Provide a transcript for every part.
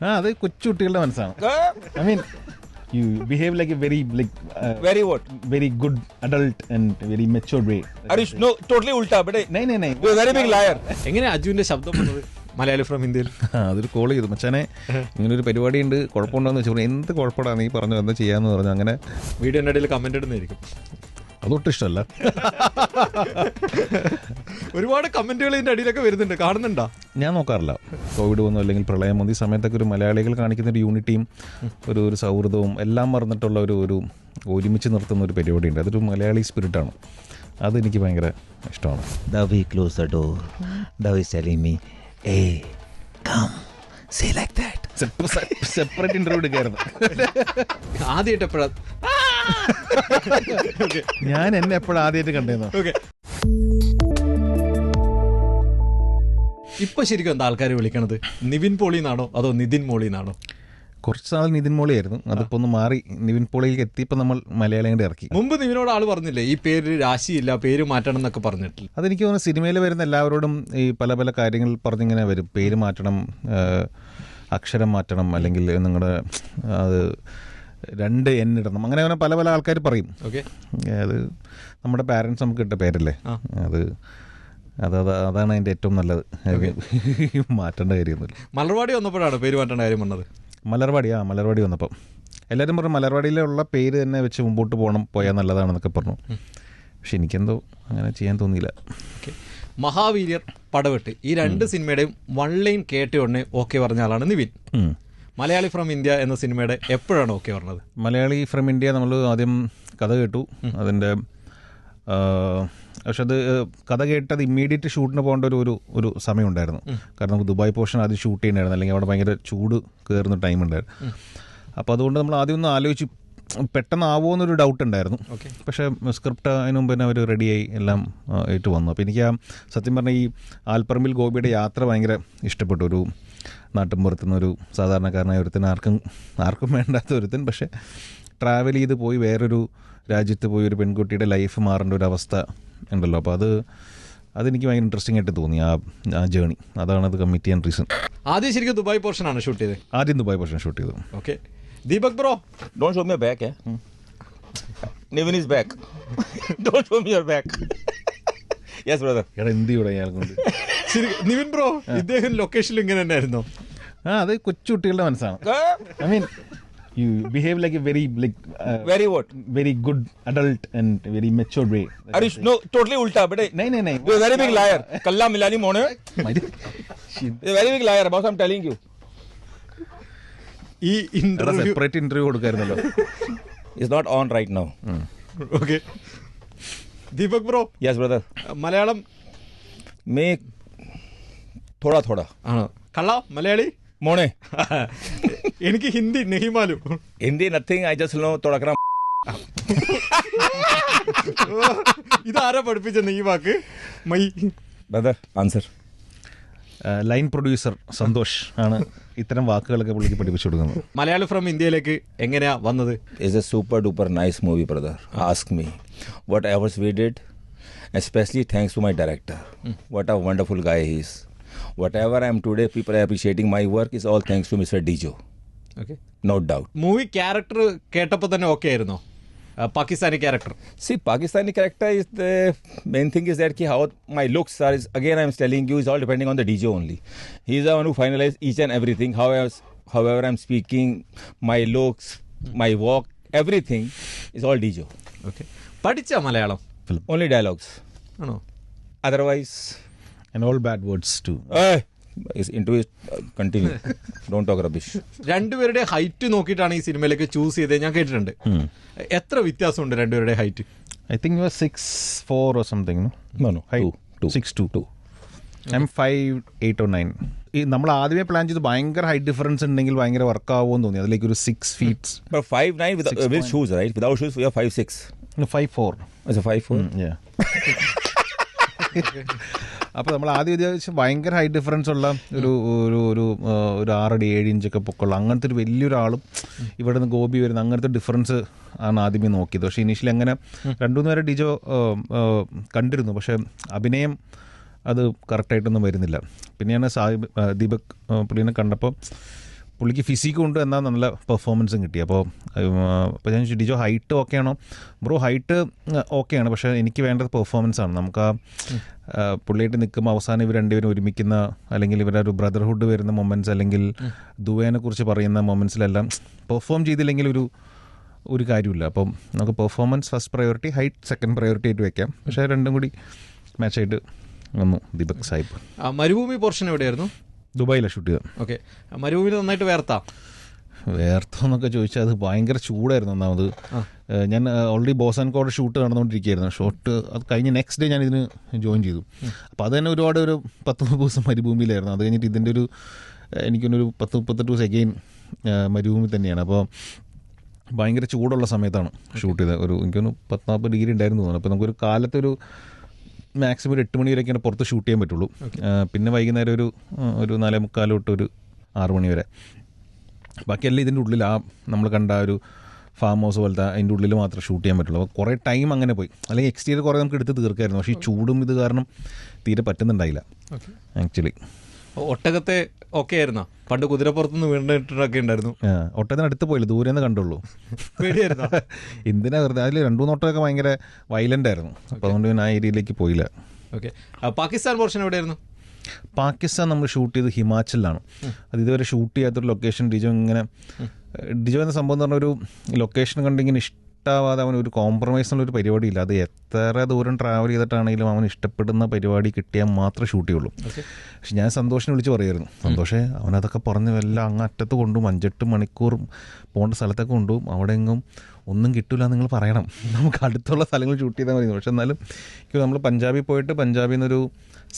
ആ അത് കൊച്ചുകുട്ടികളുടെ മനസ്സാണ്. I mean you behave like a very like very what very good adult and very matured way അരീഷ് no totally ഉൾട്ടാ but നൈ നൈ നൈ you are very big liar എങ്ങനെ അജുവിന്റെ ശബ്ദം വന്നത്? മലയാളി ഫ്രം ഇന്ത്യയിൽ. ആ, അതൊരു കോൾ ചെയ്തു. മച്ചാനെ ഇങ്ങനെ ഒരു പരിപാടി ഉണ്ട് കുഴപ്പമുണ്ടോ എന്ന് വെച്ചാൽ എന്ത് കുഴപ്പമാണ് നീ പറഞ്ഞു എന്താ ചെയ്യാന്ന് പറഞ്ഞു. അങ്ങനെ വീഡിയോന്റെ ഇടയിൽ കമന്റ് ഇടുന്നതായിരിക്കും. അതൊട്ടും ഇഷ്ടമല്ല ഒരുപാട് കമന്റുകൾ ഇതിന്റെ അടിയിലൊക്കെ വരുന്നുണ്ട്. കാണുന്നുണ്ടോ? ഞാൻ നോക്കാറില്ല. കോവിഡ് വന്നു അല്ലെങ്കിൽ പ്രളയം വന്നു ഈ സമയത്തൊക്കെ ഒരു മലയാളികൾ കാണിക്കുന്ന ഒരു യൂണിറ്റിയും ഒരു ഒരു സൗഹൃദവും എല്ലാം മറന്നിട്ടുള്ള ഒരു ഒരു ഒരുമിച്ച് നിർത്തുന്ന ഒരു പരിപാടിയുണ്ട്. അതൊരു മലയാളി സ്പിരിറ്റാണ് അതെനിക്ക് ഭയങ്കര ഇഷ്ടമാണ്. The close the he's telling me, hey, come, say like that. Separate interview എടുക്കായിരുന്നു. ആദ്യമായിട്ട് എപ്പോഴാ? ഞാൻ എന്നെ എപ്പോഴും ആദ്യമായിട്ട് കണ്ടേന്നോ. ഓക്കെ ഇപ്പൊ ശരിക്കും എന്താ ആൾക്കാർ വിളിക്കണത്? നിവിൻ പോളി എന്നാണോ അതോ നിതിൻ മോളി എന്നാണോ കുറച്ച് നാൾ നിതിൻ മോളിയായിരുന്നു. അതിപ്പോ ഒന്ന് മാറി നിവിൻ പോളിയിലേക്ക് എത്തിയപ്പോൾ നമ്മൾ മലയാളം കൂടെ ഇറക്കി. മുമ്പ് നിവിനോട് ആൾ പറഞ്ഞില്ലേ ഈ പേര് രാശിയില്ല പേര് മാറ്റണം എന്നൊക്കെ പറഞ്ഞിട്ടില്ല അതെനിക്ക് തോന്നുന്നു സിനിമയിൽ വരുന്ന എല്ലാവരോടും ഈ പല പല കാര്യങ്ങൾ പറഞ്ഞിങ്ങനെ വരും. പേര് മാറ്റണം അക്ഷരം മാറ്റണം അല്ലെങ്കിൽ നിങ്ങളുടെ അത് രണ്ട് എൻ ഇടണം. അങ്ങനെ അങ്ങനെ പല പല ആൾക്കാർ പറയും. ഓക്കെ. അത് നമ്മുടെ പാരൻസ് നമുക്ക് ഇട്ട പേരല്ലേ? അത് അത് അത് അതാണ് അതിന്റെ ഏറ്റവും നല്ലത്. മാറ്റേണ്ട കാര്യമൊന്നുമില്ല. മലർവാടി വന്നപ്പോഴാണ് പേര് മാറ്റേണ്ട കാര്യം വന്നത്? മലർവാടി ആ മലർവാടി വന്നപ്പം. എല്ലാവരും പറഞ്ഞു മലർവാടിയിലുള്ള പേര് തന്നെ വെച്ച് മുമ്പോട്ട് പോകണം പോയാൽ നല്ലതാണെന്നൊക്കെ പറഞ്ഞു. പക്ഷെ എനിക്കെന്തോ അങ്ങനെ ചെയ്യാൻ തോന്നിയില്ല. ഓക്കെ. മഹാവീര്യർ പടവെട്ട് ഈ രണ്ട് സിനിമയുടെയും വൺ ലൈൻ കേട്ട ഉടനെ ഓക്കെ പറഞ്ഞ ആളാണ് നിവിൻ. മലയാളി ഫ്രം ഇന്ത്യ എന്ന സിനിമയുടെ എപ്പോഴാണ് ഓക്കെ പറഞ്ഞത്? മലയാളി ഫ്രം ഇന്ത്യ നമ്മൾ ആദ്യം കഥ കേട്ടു. അതിന്റെ പക്ഷെ അത് കഥ കേട്ടത് ഇമ്മീഡിയറ്റ് ഷൂട്ടിന് പോകേണ്ട ഒരു ഒരു ഒരു സമയമുണ്ടായിരുന്നു കാരണം നമുക്ക് ദുബായ് പോർഷൻ ആദ്യം ഷൂട്ട് ചെയ്യണമായിരുന്നു അല്ലെങ്കിൽ അവിടെ ഭയങ്കര ചൂട് കയറുന്ന ടൈം ഉണ്ടായിരുന്നു. അപ്പോൾ അതുകൊണ്ട് നമ്മൾ ആദ്യം ഒന്ന് ആലോചിച്ച് പെട്ടെന്നാവോ എന്നൊരു ഡൗട്ട് ഉണ്ടായിരുന്നു. പക്ഷെ പക്ഷേ സ്ക്രിപ്റ്റ് അതിന് മുമ്പ് തന്നെ അവർ റെഡിയായി എല്ലാം ഏറ്റു വന്നു അപ്പോൾ എനിക്ക് ആ സത്യം പറഞ്ഞാൽ ഈ ആൽപ്പറമ്പിൽ ഗോപിയുടെ യാത്ര ഭയങ്കര ഇഷ്ടപ്പെട്ടു. ഒരു നാട്ടിൻപുറത്തുനിന്ന് ഒരു സാധാരണക്കാരനായ ഒരുത്തൻ ആർക്കും ആർക്കും വേണ്ടാത്ത ഒരുത്തൻ. പക്ഷേ ട്രാവൽ ചെയ്ത് പോയി വേറൊരു രാജ്യത്ത് പോയി ഒരു പെൺകുട്ടിയുടെ ലൈഫ് മാറേണ്ട ഒരു അവസ്ഥ ഉണ്ടല്ലോ. അപ്പോൾ അത് അതെനിക്ക് ഭയങ്കര ഇൻട്രസ്റ്റിംഗ് ആയിട്ട് തോന്നി ആ ആ ജേണി അതാണ് അത് കമ്മിറ്റ് ചെയ്യാൻ റീസൺ ആദ്യം ശരിക്കും ദുബായ് പോർഷൻ ആണ് ഷൂട്ട് ചെയ്തത്. ആദ്യം ദുബായ് പോർഷൻ ഷൂട്ട് ചെയ്തു. Okay Deepak bro don't show me back Nivin is back don't show me your back yes brother എടാ എന്ത് ഇവിടെ അയാൾ കൊണ്ട്? ശരി നിവിൻ ബ്രോ ഇദ്ദേഹം ലൊക്കേഷനിൽ ഇങ്ങനെ തന്നെയായിരുന്നോ? അത് കൊച്ചുകുട്ടികളുടെ മനസ്സാണ്. I mean you behave like very like very what very good adult and very mature way അരി നോ ടോട്ടലി ഉൾട്ടാ ബട്ട് നൈ നൈ നൈ വെരി ബിഗ് ലയർ കല്ലാ മില്ലാനി മോണ് very big liar boss I am telling you ഈ interview separate interview കൊടുക്കായിരുന്നല്ലോ. Is not on right now okay Deepak bro yes brother Malayalam may തോടാ തോടാ ആണോ? കള്ളാ മലയാളി? മോണെ എനിക്ക് Hindi നെഹിമാലും. Hindi nothing I just no തുടക്കണം ഇതാരാ പഠിപ്പിച്ചെന്ന് നീ വാക്ക്? My brother answer line producer Santhosh ആണ് ഇത്തരം വാക്കുകളൊക്കെ പുള്ളിക്ക് പഠിപ്പിച്ചു കൊടുക്കുന്നത്. മലയാളം ഫ്രം ഇന്ത്യയിലേക്ക് എങ്ങനെയാ വന്നത്? Is a super duper nice movie brother ask me what I was did especially thanks to my director what a wonderful guy he's Whatever I am today, people are appreciating my work is all thanks to Mr. Dijo. Okay. No doubt. Movie character കേട്ടപ്പോൾ തന്നെ okay ആയിരുന്നോ Pakistani character See, Pakistani character is the main thing is that ki how my looks are. Is, again, I am telling you, is all depending on the DJ only. He is the one who finalize each and everything. However, however I'm speaking, my looks, my walk, everything is all DJ. Okay പഠിച്ച Malayalam Only dialogues. ആണോ Otherwise, and all bad words to Hey, is into it. Uh, continue. Don't talk rubbish. രണ്ടുപേരുടെ height നോക്കിയിട്ടാണ് ഈ സിനിമയിലേക്ക് choose ചെയ്തത് ഞാൻ കേട്ടിട്ടുണ്ട് എത്ര വ്യത്യാസമുണ്ട് രണ്ടുപേരുടെ height I think you are six four or something No, no. Two. Two. Six two two I'm five eight or nine ഈ നമ്മൾ ആദ്യമേ പ്ലാൻ ചെയ്ത് ഭയങ്കര ഹൈറ്റ് ഡിഫറൻസ് ഉണ്ടെങ്കിൽ ഭയങ്കര വർക്ക് ആവുമെന്ന് തോന്നി അതിലേക്ക് ഒരു six feet with, Six uh, with point. shoes, right? Without shoes, we are five six. Five four അപ്പോൾ നമ്മൾ ആദ്യം വിചാരിച്ച് ഭയങ്കര ഹൈ ഡിഫറൻസ് ഉള്ള ഒരു ഒരു ഒരു ഒരു ആറടി ഏഴ് ഇഞ്ചൊക്കെ പൊക്കമുള്ള അങ്ങനത്തെ ഒരു വലിയൊരാളും ഇവിടെ നിന്ന് ഗോപി വരുന്ന അങ്ങനത്തെ ഡിഫറൻസ് ആണ് ആദ്യമേ നോക്കിയത്. പക്ഷേ ഇനീഷ്യലി അങ്ങനെ രണ്ടു മൂന്ന് പേരെ ഡിജോ കണ്ടിരുന്നു. പക്ഷേ അഭിനയം അത് കറക്റ്റായിട്ടൊന്നും വരുന്നില്ല. പിന്നെയാണ് സാഹിബ് ദീപക് പുള്ളിനെ കണ്ടപ്പോൾ പുള്ളിക്ക് ഫിസിക്കും ഉണ്ട് എന്നാൽ നല്ല പെർഫോമൻസും കിട്ടി. അപ്പോൾ അപ്പോൾ ഞാൻ ഡിജോ ഹൈറ്റ് ഓക്കെ ആണോ? ബ്രോ ഹൈറ്റ് ഓക്കെയാണ് പക്ഷേ എനിക്ക് വേണ്ടത് പെർഫോമൻസ് ആണ്. നമുക്ക് ആ പുള്ളിയായിട്ട് നിൽക്കുമ്പോൾ അവസാനം ഇവർ രണ്ടുപേരും ഒരുമിക്കുന്ന അല്ലെങ്കിൽ ഇവരുടെ ഒരു ബ്രദർഹുഡ് വരുന്ന മൊമെന്റ്സ് അല്ലെങ്കിൽ ദുവേനെ കുറിച്ച് പറയുന്ന മൊമെന്റ്സിലെല്ലാം പെർഫോം ചെയ്തില്ലെങ്കിൽ ഒരു ഒരു കാര്യമില്ല. അപ്പം നമുക്ക് performance first priority height second priority ആയിട്ട് വെക്കാം. പക്ഷേ രണ്ടും കൂടി മാച്ചായിട്ട് വന്നു ദീപക് സാഹിബ്. ആ, മരുഭൂമി പോർഷൻ എവിടെയായിരുന്നു? ദുബായിലാണ് ഷൂട്ട് ചെയ്തത്. ഓക്കെ. മരുഭൂമിയിൽ നന്നായിട്ട് വേർത്താം. വേർത്തെന്നൊക്കെ ചോദിച്ചാൽ അത് ഭയങ്കര ചൂടായിരുന്നു ഒന്നാമത്. ഞാൻ already boss and co shoot നടന്നുകൊണ്ടിരിക്കുകയായിരുന്നു. Shot അത് കഴിഞ്ഞ് നെക്സ്റ്റ് ഡേ ഞാൻ ഇതിന് ജോയിൻ ചെയ്തു അപ്പോൾ അത് തന്നെ ഒരുപാട് ഒരു പത്ത് മുപ്പത് ദിവസം മരുഭൂമിയിലായിരുന്നു. അത് കഴിഞ്ഞിട്ട് ഇതിന്റെ ഒരു എനിക്കൊന്നൊരു പത്ത് മുപ്പത്തെട്ട് ദിവസം എഗെയിൻ മരുഭൂമി തന്നെയാണ്. അപ്പോൾ ഭയങ്കര ചൂടുള്ള സമയത്താണ് ഷൂട്ട് ചെയ്തത്. ഒരു എനിക്കൊന്ന് പത്ത് നാൽപ്പത് ഡിഗ്രി ഉണ്ടായിരുന്നു തോന്നുന്നു. അപ്പോൾ നമുക്കൊരു കാലത്തൊരു മാക്സിമം ഒരു എട്ട് മണി വരെയൊക്കെയാണ് പുറത്ത് ഷൂട്ട് ചെയ്യാൻ പറ്റുള്ളൂ. പിന്നെ വൈകുന്നേരം ഒരു ഒരു നാലേ മുക്കാൽ തൊട്ട് ഒരു ആറ് മണി വരെ. ബാക്കിയെല്ലാം ഇതിന്റെ ഉള്ളിൽ ആ നമ്മൾ കണ്ട ആ ഒരു ഫാം ഹൗസ് പോലത്തെ അതിന്റെ ഉള്ളിൽ മാത്രമേ ഷൂട്ട് ചെയ്യാൻ പറ്റുള്ളൂ. അപ്പോൾ കുറേ ടൈം അങ്ങനെ പോയി. അല്ലെങ്കിൽ എക്സ്റ്റീരിയർ കുറേ നമുക്ക് എടുത്ത് തീർക്കായിരുന്നു. പക്ഷേ ഈ ചൂടും ഇത് കാരണം തീരെ പറ്റുന്നുണ്ടായില്ല. ആക്ച്വലി ഒട്ടകത്തെ ഓക്കെ ആയിരുന്നോ? പണ്ട് കുതിരപ്പുറത്തുനിന്ന് വീണിട്ടൊക്കെ ഉണ്ടായിരുന്നു. ഒട്ടത്തിന് അടുത്ത് പോയില്ല ദൂരെ നിന്ന് കണ്ടുള്ളൂ. പേടിയായിരുന്നു? എന്തിനാ വെറുതെ? അതിൽ രണ്ടു മൂന്ന് ഭയങ്കര വയലന്റ് ആയിരുന്നു. അപ്പോൾ അതുകൊണ്ട് ഞാൻ ആ ഏരിയയിലേക്ക് പോയില്ല. ഓക്കെ പാകിസ്ഥാൻ പോർഷൻ എവിടെയായിരുന്നു? പാകിസ്ഥാൻ നമ്മൾ ഷൂട്ട് ചെയ്ത് ഹിമാചലിലാണ്. അത് ഇതുവരെ ഷൂട്ട് ചെയ്യാത്തൊരു ലൊക്കേഷൻ ഡിജോ ഇങ്ങനെ ഡിജോ എന്ന സംഭവം എന്ന് പറഞ്ഞ ഒരു ലൊക്കേഷൻ കണ്ടിങ്ങനെ ഇഷ്ടമാവാതെ അവൻ ഒരു കോംപ്രമൈസ് എന്നുള്ള ഒരു പരിപാടിയില്ല. അത് എത്ര ദൂരം ട്രാവൽ ചെയ്തിട്ടാണെങ്കിലും അവൻ ഇഷ്ടപ്പെടുന്ന പരിപാടി കിട്ടിയാൽ മാത്രമേ ഷൂട്ട് ചെയ്യുള്ളൂ. പക്ഷെ ഞാൻ സന്തോഷിനെ വിളിച്ച് പറയായിരുന്നു സന്തോഷേ അവനതൊക്കെ പറഞ്ഞ് എല്ലാം അങ്ങ് അറ്റത്ത് കൊണ്ടും അഞ്ചെട്ട് മണിക്കൂർ പോകേണ്ട സ്ഥലത്തൊക്കെ കൊണ്ടും അവിടെ എങ്ങും ഒന്നും കിട്ടില്ല നിങ്ങൾ പറയണം. നമുക്ക് അടുത്തുള്ള സ്ഥലങ്ങൾ ഷൂട്ട് ചെയ്താൽ മതി പക്ഷെ എന്നാലും എനിക്ക് നമ്മൾ പഞ്ചാബിൽ പോയിട്ട് പഞ്ചാബിൽ നിന്നൊരു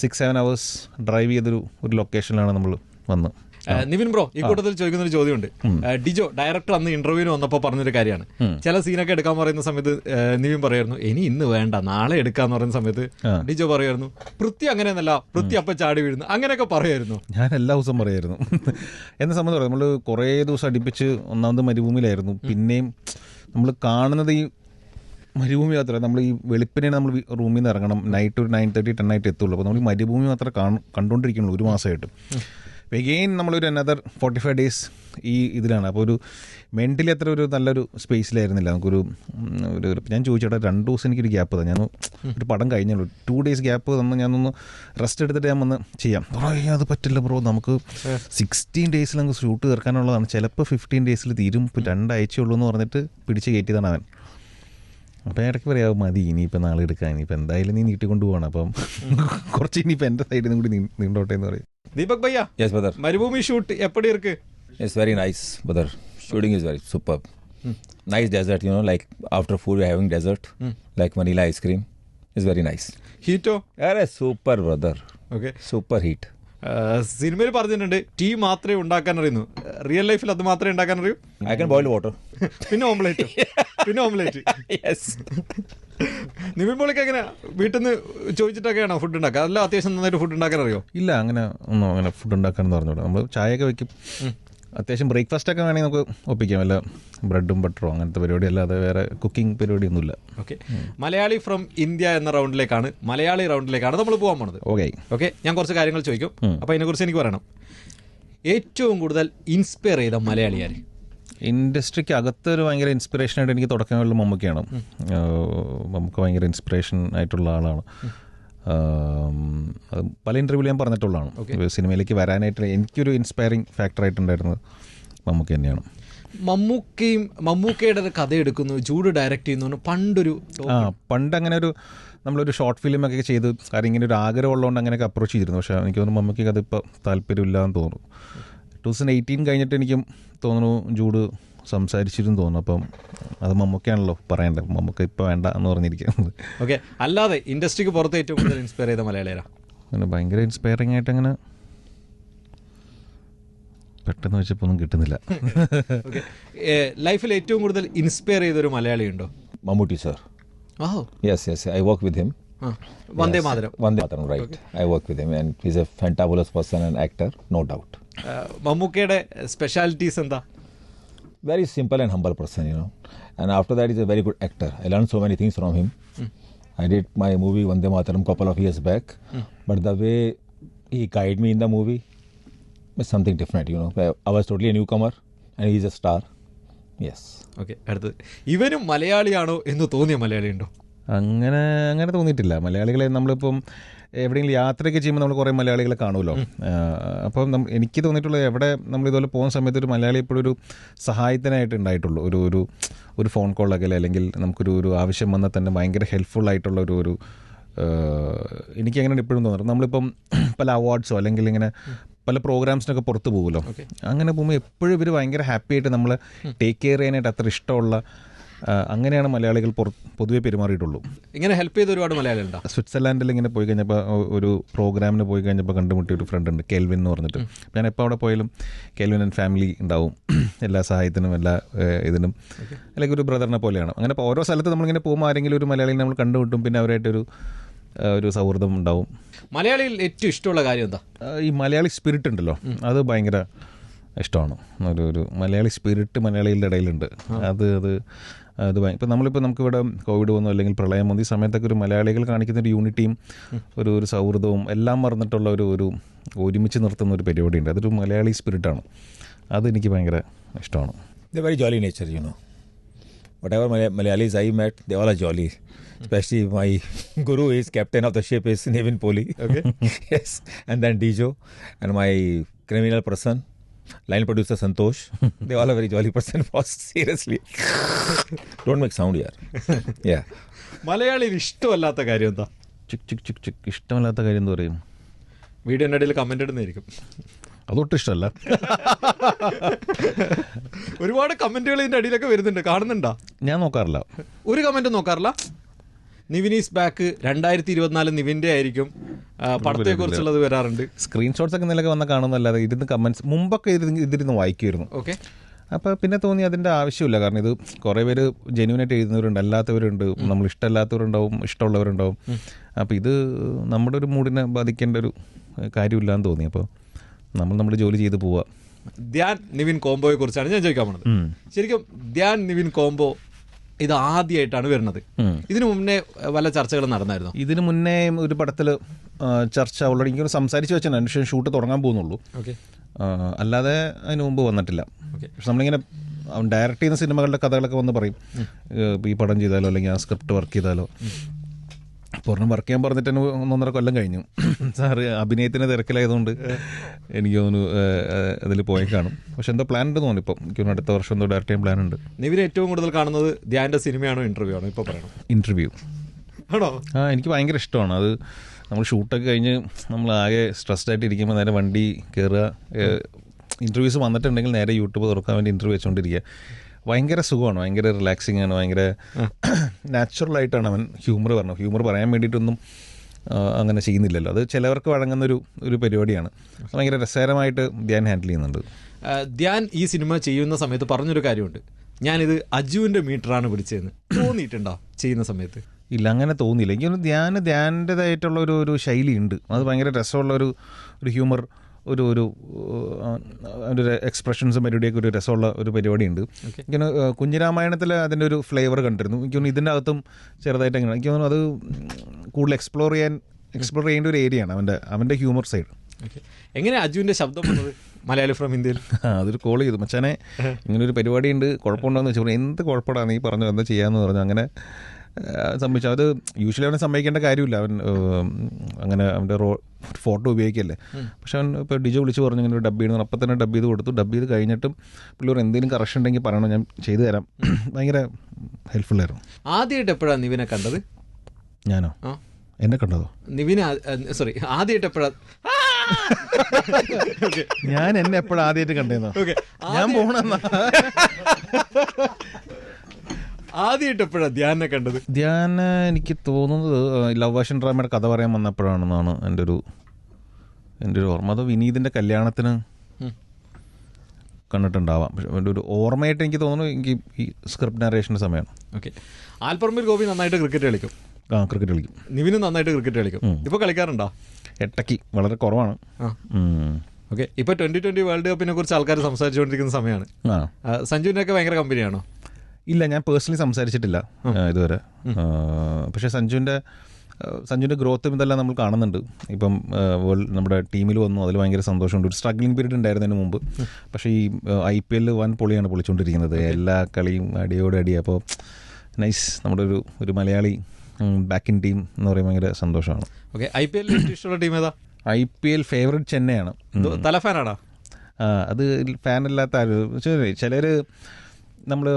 സിക്സ് സെവൻ അവേഴ്സ് ഡ്രൈവ് ചെയ്തൊരു ഒരു ലൊക്കേഷനിലാണ് നമ്മൾ വന്ന് നിവിൻ ബ്രോ ഈ കൂട്ടത്തിൽ ചോദിക്കുന്ന ഒരു ചോദ്യമുണ്ട് ഡിജോ ഡയറക്ടർ അന്ന് ഇന്റർവ്യൂവിന് വന്നപ്പോൾ പറഞ്ഞൊരു കാര്യമാണ്. ചില സീനൊക്കെ എടുക്കാൻ പറയുന്ന സമയത്ത് നിവിൻ പറയായിരുന്നു ഇനി ഇന്ന് വേണ്ട നാളെ എടുക്കാന്ന് പറയുന്ന സമയത്ത് ഡിജോ പറയായിരുന്നു പൃഥ്വി അങ്ങനെയൊന്നല്ല പൃഥ്വി അപ്പ ചാടി വീഴുന്നു അങ്ങനെയൊക്കെ പറയായിരുന്നു ഞാൻ എല്ലാ ദിവസവും പറയായിരുന്നു എന്നെ സംബന്ധിച്ച് നമ്മൾ കുറേ ദിവസം അടുപ്പിച്ച് ഒന്നാമത് മരുഭൂമിയിലായിരുന്നു. പിന്നെയും നമ്മൾ കാണുന്നത് ഈ മരുഭൂമി യാത്ര നമ്മൾ ഈ വെളുപ്പിനെ നമ്മൾ റൂമിൽ നിന്ന് ഇറങ്ങണം. നൈറ്റ് ഒരു നയൻ തേർട്ടി ടെൻ ആയിട്ട് എത്തുള്ളൂ. അപ്പോൾ നമ്മൾ ഈ മരുഭൂമി മാത്രമേ കാണും കണ്ടുകൊണ്ടിരിക്കുന്നുള്ളൂ ഒരു മാസമായിട്ട്. എഗെയിൻ നമ്മളൊരു അനദർ ഫോർട്ടി ഫൈവ് ഡേയ്സ് ഈ ഇതിലാണ്. അപ്പോൾ ഒരു മെന്റലി അത്ര ഒരു നല്ലൊരു സ്പേസിലായിരുന്നില്ല നമുക്കൊരു ഒരു ഞാൻ ചോദിച്ചേട്ടാ രണ്ട് ദിവസം എനിക്കൊരു ഗ്യാപ്പ് തന്നെ ഞാൻ ഒരു പടം കഴിഞ്ഞുള്ളൂ. ടു ഡേയ്സ് ഗ്യാപ്പ് തന്നെ ഞാനൊന്ന് റെസ്റ്റ് എടുത്തിട്ട് ഞാൻ വന്ന് ചെയ്യാം ബ്രോ അത് പറ്റില്ല ബ്രോ നമുക്ക് സിക്സ്റ്റീൻ ഡേയ്സിൽ നമുക്ക് ഷൂട്ട് തീർക്കാനുള്ളതാണ്. ചിലപ്പോൾ ഫിഫ്റ്റീൻ ഡേയ്സിൽ തീരും. ഇപ്പോൾ രണ്ടാഴ്ചയുള്ളൂ എന്ന് പറഞ്ഞിട്ട് പിടിച്ച് കയറ്റിയതാണ് അവൻ. അപ്പം ഇടയ്ക്ക് പറയാം മതി. ഇനിയിപ്പോൾ നാളെ എടുക്കാം. ഇനിയിപ്പോൾ എന്തായാലും നീ നീട്ടിക്കൊണ്ട് പോകണം അപ്പം കുറച്ച് ഇനിയിപ്പോൾ എന്റെ സൈഡിൽ നിന്നും കൂടി നീണ്ടോട്ടെ എന്ന് പറയും. ദീപക് ഭയ്യ? യെസ് ബദർ മരുഭൂമി ഷൂട്ട് എപ്പടി ഇருக்கு it's very nice Badr shooting is very super nice desert you know like after food having dessert like vanilla ice cream it's very nice ഹീറ്റോ are super brother okay super heat സിനിമയിൽ പറഞ്ഞിട്ടുണ്ട് tea മാത്രമേ ഉണ്ടാക്കാൻ അറിയുന്നു. Real ലൈഫിൽ അത് മാത്രമേ ഉണ്ടാക്കാൻ അറിയൂ? ഐ കൻ ബോയിൽ വാട്ടർ പിന്നെ ഓംലേറ്റ് പിന്നെ ഓംലേറ്റ് യെസ് നിവിൻ പോളിക്ക് എങ്ങനെ വീട്ടിൽ നിന്ന് ചോദിച്ചിട്ടൊക്കെയാണോ ഫുഡ് ഉണ്ടാക്കുക അല്ല അത്യാവശ്യം നന്നായിട്ട് ഫുഡ് ഉണ്ടാക്കാൻ അറിയോ? ഇല്ല അങ്ങനെ ഒന്നും അങ്ങനെ ഫുഡ് ഉണ്ടാക്കാൻ പറഞ്ഞോളൂ നമ്മൾ ചായയൊക്കെ വെക്കും. അത്യാവശ്യം ബ്രേക്ക്ഫാസ്റ്റ് ഒക്കെ വേണമെങ്കിൽ നമുക്ക് ഒപ്പിക്കാം. വല്ല ബ്രെഡും ബട്ടറോ അങ്ങനത്തെ പരിപാടി അല്ലാതെ വേറെ കുക്കിംഗ് പരിപാടിയൊന്നുമില്ല. ഓക്കെ മലയാളി ഫ്രം ഇന്ത്യ എന്ന റൗണ്ടിലേക്കാണ്. മലയാളി റൗണ്ടിലേക്കാണ് നമ്മൾ പോകാൻ പോണത്. ഓക്കെ ഓക്കെ ഞാൻ കുറച്ച് കാര്യങ്ങൾ ചോദിക്കും. അപ്പോൾ അതിനെക്കുറിച്ച് എനിക്ക് പറയണം. ഏറ്റവും കൂടുതൽ ഇൻസ്പയർ ചെയ്ത മലയാളിയാർ ഇൻഡസ്ട്രിക്ക് അകത്ത് ഒരു ഭയങ്കര ഇൻസ്പിറേഷൻ ആയിട്ട് എനിക്ക് തുടക്കങ്ങളിൽ മമ്മൂക്കയാണ്. മമ്മൂക്ക ഭയങ്കര ഇൻസ്പിറേഷൻ ആയിട്ടുള്ള ആളാണ്. അത് പല ഇന്റർവ്യൂവിൽ ഞാൻ പറഞ്ഞിട്ടുള്ളതാണ്. ഒരു സിനിമയിലേക്ക് വരാനായിട്ട് എനിക്കൊരു ഇൻസ്പയറിങ് ഫാക്ടറായിട്ടുണ്ടായിരുന്നത് മമ്മൂക്ക തന്നെയാണ്. മമ്മൂക്കയും മമ്മൂക്കയുടെ ഒരു കഥ എടുക്കുന്നു ചൂട് ഡയറക്റ്റ് ചെയ്യുന്നു പണ്ടൊരു ആ പണ്ട് അങ്ങനെ ഒരു നമ്മളൊരു ഷോർട്ട് ഫിലിം ഒക്കെ ചെയ്ത് കാര്യം ഇങ്ങനെ ഒരു ആഗ്രഹം ഉള്ളതുകൊണ്ട് അങ്ങനെയൊക്കെ അപ്രോച്ച് ചെയ്തിരുന്നു. പക്ഷേ എനിക്ക് തോന്നുന്നു മമ്മൂക്കയ്ക്ക് അതിപ്പോൾ താല്പര്യമില്ല എന്ന് തോന്നുന്നു ടൂ തൗസൻഡ് എയ്റ്റീൻ കഴിഞ്ഞിട്ട് എനിക്കും തോന്നുന്നു ജൂഡ് സംസാരിച്ചിരുന്നു തോന്നുന്നു. അപ്പം അത് മമ്മൂക്കാണല്ലോ പറയേണ്ടത്. മമ്മൂക്ക ഇപ്പം വേണ്ട എന്ന് പറഞ്ഞിരിക്കുന്നത്. ഓക്കെ. അല്ലാതെ ഇൻഡസ്ട്രിക്ക് പുറത്ത് ഏറ്റവും കൂടുതൽ ഇൻസ്പയർ ചെയ്ത മലയാളിയാ അങ്ങനെ ഭയങ്കര ഇൻസ്പയറിംഗ് ആയിട്ട് അങ്ങനെ പെട്ടെന്ന് വെച്ചപ്പോൾ ഒന്നും കിട്ടുന്നില്ല. ഓക്കെ. ലൈഫിൽ ഏറ്റവും കൂടുതൽ ഇൻസ്പയർ ചെയ്ത ഒരു മലയാളി ഉണ്ടോ Mammootty sir. Yes yes I work with him Vande Mataram. Vande Mataram right I work with him and him a he's person and actor no doubt മമ്മൂക്കയുടെ സ്പെഷ്യാലിറ്റീസ് എന്താ Very simple and humble person, you know. And after that, he's a very good actor. I learned so many things from him. I did my movie Vande Mataram couple of years back, but the way he guided me in the movie, was something different, you know. I- I was totally a newcomer, and he's a star. Yes. Okay അടുത്തത് ഇവനും മലയാളിയാണോ എന്ന് തോന്നിയ മലയാളി ഉണ്ടോ അങ്ങനെ അങ്ങനെ തോന്നിയിട്ടില്ല മലയാളികളെ നമ്മളിപ്പം എവിടെയെങ്കിലും യാത്രയൊക്കെ ചെയ്യുമ്പോൾ നമ്മൾ കുറേ മലയാളികളെ കാണുമല്ലോ. അപ്പം നം- എനിക്ക് തോന്നിയിട്ടുള്ളത് എവിടെ നമ്മൾ ഇതുപോലെ പോകുന്ന സമയത്ത് ഒരു മലയാളി എപ്പോഴും ഒരു സഹായത്തിനായിട്ട് ഉണ്ടായിട്ടുള്ളൂ. ഒരു ഒരു ഒരു ഫോൺ കോളൊക്കെ അല്ലെങ്കിൽ നമുക്കൊരു ഒരു ആവശ്യം വന്നാൽ തന്നെ ഭയങ്കര ഹെൽപ്ഫുൾ ആയിട്ടുള്ള ഒരു ഒരു എനിക്ക് ഇപ്പോഴും എപ്പോഴും തോന്നുന്നത് നമ്മളിപ്പം പല അവാർഡ്സോ അല്ലെങ്കിൽ ഇങ്ങനെ പല പ്രോഗ്രാംസിനൊക്കെ പുറത്ത് പോകുമല്ലോ അങ്ങനെ പോകുമ്പോൾ എപ്പോഴും ഇവർ ഭയങ്കര ഹാപ്പി ആയിട്ട് നമ്മൾ ടേക്ക് കെയർ ചെയ്യാനായിട്ട് അത്ര ഇഷ്ടമുള്ള അങ്ങനെയാണ് മലയാളികൾ പൊതുവെ പെരുമാറിയിട്ടുള്ളൂ. ഇങ്ങനെ ഹെൽപ്പ് ചെയ്ത ഒരുപാട് മലയാളി ഉണ്ടോ സ്വിറ്റ്സർലാൻഡിൽ ഇങ്ങനെ പോയി കഴിഞ്ഞപ്പോൾ ഒരു പ്രോഗ്രാമിന് പോയി കഴിഞ്ഞപ്പോൾ കണ്ടുമുട്ടിയ ഒരു ഫ്രണ്ട് ഉണ്ട് കെൽവിൻ എന്ന് പറഞ്ഞിട്ട്. ഞാൻ എപ്പോൾ അവിടെ പോയാലും കെൽവിൻ ആൻഡ് ഫാമിലി ഉണ്ടാവും. എല്ലാ സഹായത്തിനും എല്ലാ ഇതിനും. അല്ലെങ്കിൽ ഒരു ബ്രദറിനെ പോലെയാണ്. അങ്ങനെ ഇപ്പോൾ ഓരോ സ്ഥലത്ത് നമ്മളിങ്ങനെ പോകുമ്പോൾ ആരെങ്കിലും ഒരു മലയാളിയെ നമ്മൾ കണ്ടുമുട്ടും പിന്നെ അവരായിട്ടൊരു ഒരു സൗഹൃദം ഉണ്ടാവും. മലയാളിയിൽ ഏറ്റവും ഇഷ്ടമുള്ള കാര്യം എന്താ? ഈ മലയാളി സ്പിരിറ്റ് ഉണ്ടല്ലോ. അത് ഭയങ്കര ഇഷ്ടമാണ്. ഒരു ഒരു മലയാളി സ്പിരിറ്റ് മലയാളികളുടെ ഇടയിലുണ്ട്. അത് അത് ദുബായ്. ഇപ്പം നമ്മളിപ്പോൾ നമുക്കിവിടെ കോവിഡ് വന്നു അല്ലെങ്കിൽ പ്രളയം വന്നു ഈ സമയത്തൊക്കെ ഒരു മലയാളികൾ കാണിക്കുന്ന ഒരു യൂണിറ്റിയും ഒരു ഒരു സൗഹൃദവും എല്ലാം മറന്നിട്ടുള്ള ഒരു ഒരു ഒരുമിച്ച് നിർത്തുന്ന ഒരു പരിപാടിയുണ്ട്. അതൊരു മലയാളി സ്പിരിറ്റാണ് ആണ്. അത് എനിക്ക് ഭയങ്കര ഇഷ്ടമാണ്. Very jolly nature you know whatever Malayalis I met the all ആ jolly especially my guru is captain of the ship is Nivin Pauly okay yes and then Dijo and my criminal person line producer Santosh. they all are very jolly person. boss. Seriously. Don't make sound here. yeah. മലയാളിയിൽ ഇഷ്ടമല്ലാത്ത കാര്യം എന്താ ചിക് ചിക് ചിക് ചിക് ഇഷ്ടമല്ലാത്ത കാര്യം എന്താ പറയും വീഡിയോന്റെ ഇടയിൽ കമന്റ് ഇടുന്നതായിരിക്കും അതൊട്ടും ഇഷ്ടമല്ല ഒരുപാട് കമന്റുകൾ ഇതിന്റെ അടിയിലൊക്കെ വരുന്നുണ്ട് കാണുന്നുണ്ടോ ഞാൻ നോക്കാറില്ല ഒരു കമന്റ് നോക്കാറില്ല നിവിനീസ് ബാക്ക്. രണ്ടായിരത്തി ഇരുപത്തിനാല് നിവിന്റെ ആയിരിക്കും പടത്തെ കുറിച്ചുള്ളത് വരാറുണ്ട്. സ്ക്രീൻഷോട്ട്സ് ഒക്കെ നിലയ്ക്ക് വന്ന കാണുന്നല്ലാതെ ഇരുന്ന് കമൻസ് മുമ്പൊക്കെ ഇതിരുന്ന് വായിക്കുമായിരുന്നു ഓക്കെ അപ്പോൾ പിന്നെ തോന്നി അതിന്റെ ആവശ്യമില്ല. കാരണം ഇത് കുറേ പേര് ജെന്യൂനായിട്ട് എഴുതുന്നവരുണ്ട് അല്ലാത്തവരുണ്ട്. നമ്മൾ ഇഷ്ടമല്ലാത്തവരുണ്ടാവും ഇഷ്ടമുള്ളവരുണ്ടാവും. അപ്പോൾ ഇത് നമ്മുടെ ഒരു മൂഡിനെ ബാധിക്കേണ്ട ഒരു കാര്യമില്ല എന്ന് തോന്നി. അപ്പോൾ നമ്മൾ നമ്മുടെ ജോലി ചെയ്ത് പോവുക ധ്യാൻ നിവിൻ കോംബോയെ കുറിച്ചാണ് ഞാൻ ചോദിക്കാൻ പോണത്. ശരിക്കും ധ്യാൻ നിവിൻ കോംബോ ഇത് ആദ്യമായിട്ടാണ് വരുന്നത്. ഇതിനു മുന്നേ വല്ല ചർച്ചകളും നടന്നായിരുന്നു? ഇതിനു മുന്നേ ഒരു പടത്തിൽ ചർച്ച ഓൾറെഡി എനിക്ക് സംസാരിച്ചു വെച്ചാൽ അതിനുശേഷം ഷൂട്ട് തുടങ്ങാൻ പോകുന്നുള്ളൂ. അല്ലാതെ അതിന് മുമ്പ് വന്നിട്ടില്ല. പക്ഷെ നമ്മളിങ്ങനെ ഡയറക്റ്റ് ചെയ്യുന്ന സിനിമകളുടെ കഥകളൊക്കെ വന്ന് പറയും. ഈ പടം ചെയ്താലോ അല്ലെങ്കിൽ ആ സ്ക്രിപ്റ്റ് വർക്ക് ചെയ്താലോ. പൂർണം വർക്ക് ചെയ്യാൻ പറഞ്ഞിട്ട് തന്നെ ഒന്നൊന്നര കൊല്ലം കഴിഞ്ഞു. സാറ് അഭിനയത്തിന് തിരക്കിലായതുകൊണ്ട് എനിക്ക് തോന്നുന്നു അതിൽ പോയി കാണും. പക്ഷെ എന്തോ പ്ലാൻ ഉണ്ട് തോന്നുന്നു ഇപ്പം. എനിക്ക് അടുത്ത വർഷം എന്തോ ഡയറക്റ്റ് ചെയ്യാൻ പ്ലാൻ ഉണ്ട്. നിവിൻ ഏറ്റവും കൂടുതൽ കാണുന്നത് ധ്യാന്റെ സിനിമയാണോ ഇന്റർവ്യൂ ആണോ? ഇപ്പോൾ പറയണം. ഇന്റർവ്യൂ ആണോ? ആ എനിക്ക് ഭയങ്കര ഇഷ്ടമാണ്. അത് നമ്മൾ ഷൂട്ടൊക്കെ കഴിഞ്ഞ് നമ്മൾ ആകെ സ്ട്രെസ്ഡ് ആയിട്ട് ഇരിക്കുമ്പോൾ നേരെ വണ്ടി കയറുക ഇന്റർവ്യൂസ് വന്നിട്ടുണ്ടെങ്കിൽ നേരെ യൂട്യൂബ് തുറക്കാൻ വേണ്ടി ഇന്റർവ്യൂ വെച്ചുകൊണ്ടിരിക്കുക ഭയങ്കര സുഖമാണ് ഭയങ്കര റിലാക്സിങ് ആണ് ഭയങ്കര നാച്ചുറൽ ആയിട്ടാണ് അവൻ ഹ്യൂമർ പറഞ്ഞത്. ഹ്യൂമർ പറയാൻ വേണ്ടിയിട്ടൊന്നും അങ്ങനെ ചെയ്യുന്നില്ലല്ലോ. അത് ചിലവർക്ക് വഴങ്ങുന്നൊരു ഒരു ഒരു പരിപാടിയാണ് ഭയങ്കര രസകരമായിട്ട് ധ്യാൻ ഹാൻഡിൽ ചെയ്യുന്നുണ്ട്. ധ്യാൻ ഈ സിനിമ ചെയ്യുന്ന സമയത്ത് പറഞ്ഞൊരു കാര്യമുണ്ട്. ഞാനിത് അജുവിന്റെ മീറ്ററാണ് പിടിച്ചതെന്ന്. തോന്നിയിട്ടുണ്ടോ ചെയ്യുന്ന സമയത്ത്? ഇല്ല അങ്ങനെ തോന്നിയില്ല. എനിക്കൊന്ന് ധ്യാൻ ധ്യാന്റെതായിട്ടുള്ള ഒരു ഒരു ശൈലിയുണ്ട്. അത് ഭയങ്കര രസമുള്ള ഒരു ഒരു ഹ്യൂമർ ഒരു ഒരു അതിന്റെ ഒരു എക്സ്പ്രഷൻസും പരിപാടിയൊക്കെ ഒരു രസമുള്ള ഒരു പരിപാടിയുണ്ട്. ഇങ്ങനെ കുഞ്ഞിരാമായണത്തിൽ അതിന്റെ ഒരു ഫ്ലേവർ കണ്ടിരുന്നു. എനിക്ക് തോന്നുന്നു ഇതിന്റെ അകത്തും ചെറുതായിട്ട് അങ്ങനെ. എനിക്ക് തോന്നുന്നു അത് കൂടുതൽ എക്സ്പ്ലോർ ചെയ്യാൻ എക്സ്പ്ലോർ ചെയ്യേണ്ട ഒരു ഏരിയയാണ് അവന്റെ അവന്റെ ഹ്യൂമർ സൈഡ് എങ്ങനെ അജുവിന്റെ ശബ്ദം മലയാളി ഫ്രം ഇന്ത്യയിൽ. അതൊരു കോൾ ചെയ്തു. മച്ചാനെ ഇങ്ങനെ ഒരു പരിപാടി ഉണ്ട് കുഴപ്പമുണ്ടോയെന്ന് വെച്ചാൽ എന്ത് കുഴപ്പമാണ് നീ പറഞ്ഞു എന്താ ചെയ്യാന്ന് പറഞ്ഞു. അങ്ങനെ സംഭവിച്ചു അത് യൂഷ്വലി അവനെ സമ്മതിക്കേണ്ട കാര്യമില്ല. അവൻ അങ്ങനെ അവന്റെ റോ ഫോട്ടോ ഉപയോഗിക്കല്ലേ. പക്ഷെ അവൻ ഇപ്പോൾ ഡിജോ വിളിച്ച് പറഞ്ഞു ഇങ്ങനെ ഒരു ഡബ് ചെയ്യണം അപ്പം തന്നെ ഡബ് ചെയ്ത് കൊടുത്തു. ഡബ് ചെയ്ത് കഴിഞ്ഞിട്ടും പുള്ളി എന്തെങ്കിലും കറക്ഷൻ ഉണ്ടെങ്കിൽ പറയണം ഞാൻ ചെയ്തു തരാം. ഭയങ്കര ഹെൽപ്ഫുൾ ആയിരുന്നു. ആദ്യമായിട്ട് എപ്പോഴാണ് നിവിനെ കണ്ടത്? ഞാനോ? എന്നെ കണ്ടതോ? നിവിനെ സോറി ആദ്യമായിട്ട് എപ്പോഴാണ് ഞാൻ എന്നെ എപ്പോഴാദ്യമായിട്ട് കണ്ടേന്നോ? ഞാൻ പോണെന്നാ? ആദ്യമായിട്ട് എപ്പോഴാണ് ധ്യാനെ കണ്ടത്? ധ്യാന എനിക്ക് തോന്നുന്നത് ലവ് വാഷൻ ഡ്രാമയുടെ കഥ പറയാൻ വന്നപ്പോഴാണെന്നാണ് എന്റെ ഒരു എന്റെ ഒരു ഓർമ്മ. അത് വിനീതിന്റെ കല്യാണത്തിന്. കണ്ടിട്ടുണ്ടാവാം. പക്ഷെ എന്റെ ഒരു ഓർമ്മയായിട്ട് എനിക്ക് തോന്നുന്നു എനിക്ക് ഈ സ്ക്രിപ്റ്റ് നറേഷന്റെ സമയമാണ്. ഓക്കെ. ആൽപ്പറമ്പിൽ ഗോപി നന്നായിട്ട് ക്രിക്കറ്റ് കളിക്കും. ആ ക്രിക്കറ്റ് കളിക്കും. നിവിനും നന്നായിട്ട് ക്രിക്കറ്റ് കളിക്കും. ഇപ്പോൾ കളിക്കാറുണ്ടോ? എട്ടയ്ക്ക് വളരെ കുറവാണ്. ഓക്കെ. ഇപ്പോൾ ട്വന്റി ട്വന്റി വേൾഡ് കപ്പിനെ കുറിച്ച് ആൾക്കാർ സംസാരിച്ചുകൊണ്ടിരിക്കുന്ന സമയമാണ്. സഞ്ജുവിനൊക്കെ ഭയങ്കര കമ്പനിയാണോ ഇല്ല ഞാൻ പേഴ്സണലി സംസാരിച്ചിട്ടില്ല ഇതുവരെ. പക്ഷേ സഞ്ജുവിന്റെ സഞ്ജുവിന്റെ ഗ്രോത്തും ഇതെല്ലാം നമ്മൾ കാണുന്നുണ്ട്. ഇപ്പം വേൾഡ് നമ്മുടെ ടീമിൽ വന്നു അതിൽ ഭയങ്കര സന്തോഷമുണ്ട്. ഒരു സ്ട്രഗ്ലിംഗ് പീരീഡ് ഉണ്ടായിരുന്നതിന് മുമ്പ്. പക്ഷേ ഈ ഐ പി എല്ലിൽ വൻ പൊളിയാണ് പൊളിച്ചുകൊണ്ടിരിക്കുന്നത് എല്ലാ കളിയും അടിയോട് അടി. അപ്പോൾ നൈസ് നമ്മുടെ ഒരു ഒരു മലയാളി ബാക്കിൻ ടീം എന്ന് പറയുമ്പോൾ ഭയങ്കര സന്തോഷമാണ്. ഓക്കെ ഐ പി എല്ലിൽ ഇഷ്ടമുള്ള ടീം ഏതാ? ഐ പി എൽ ഫേവറേറ്റ് ചെന്നൈയാണ്. തല ഫാനാണോ അത് ഫാനല്ലാത്ത ആരും ചിലർ നമ്മൾ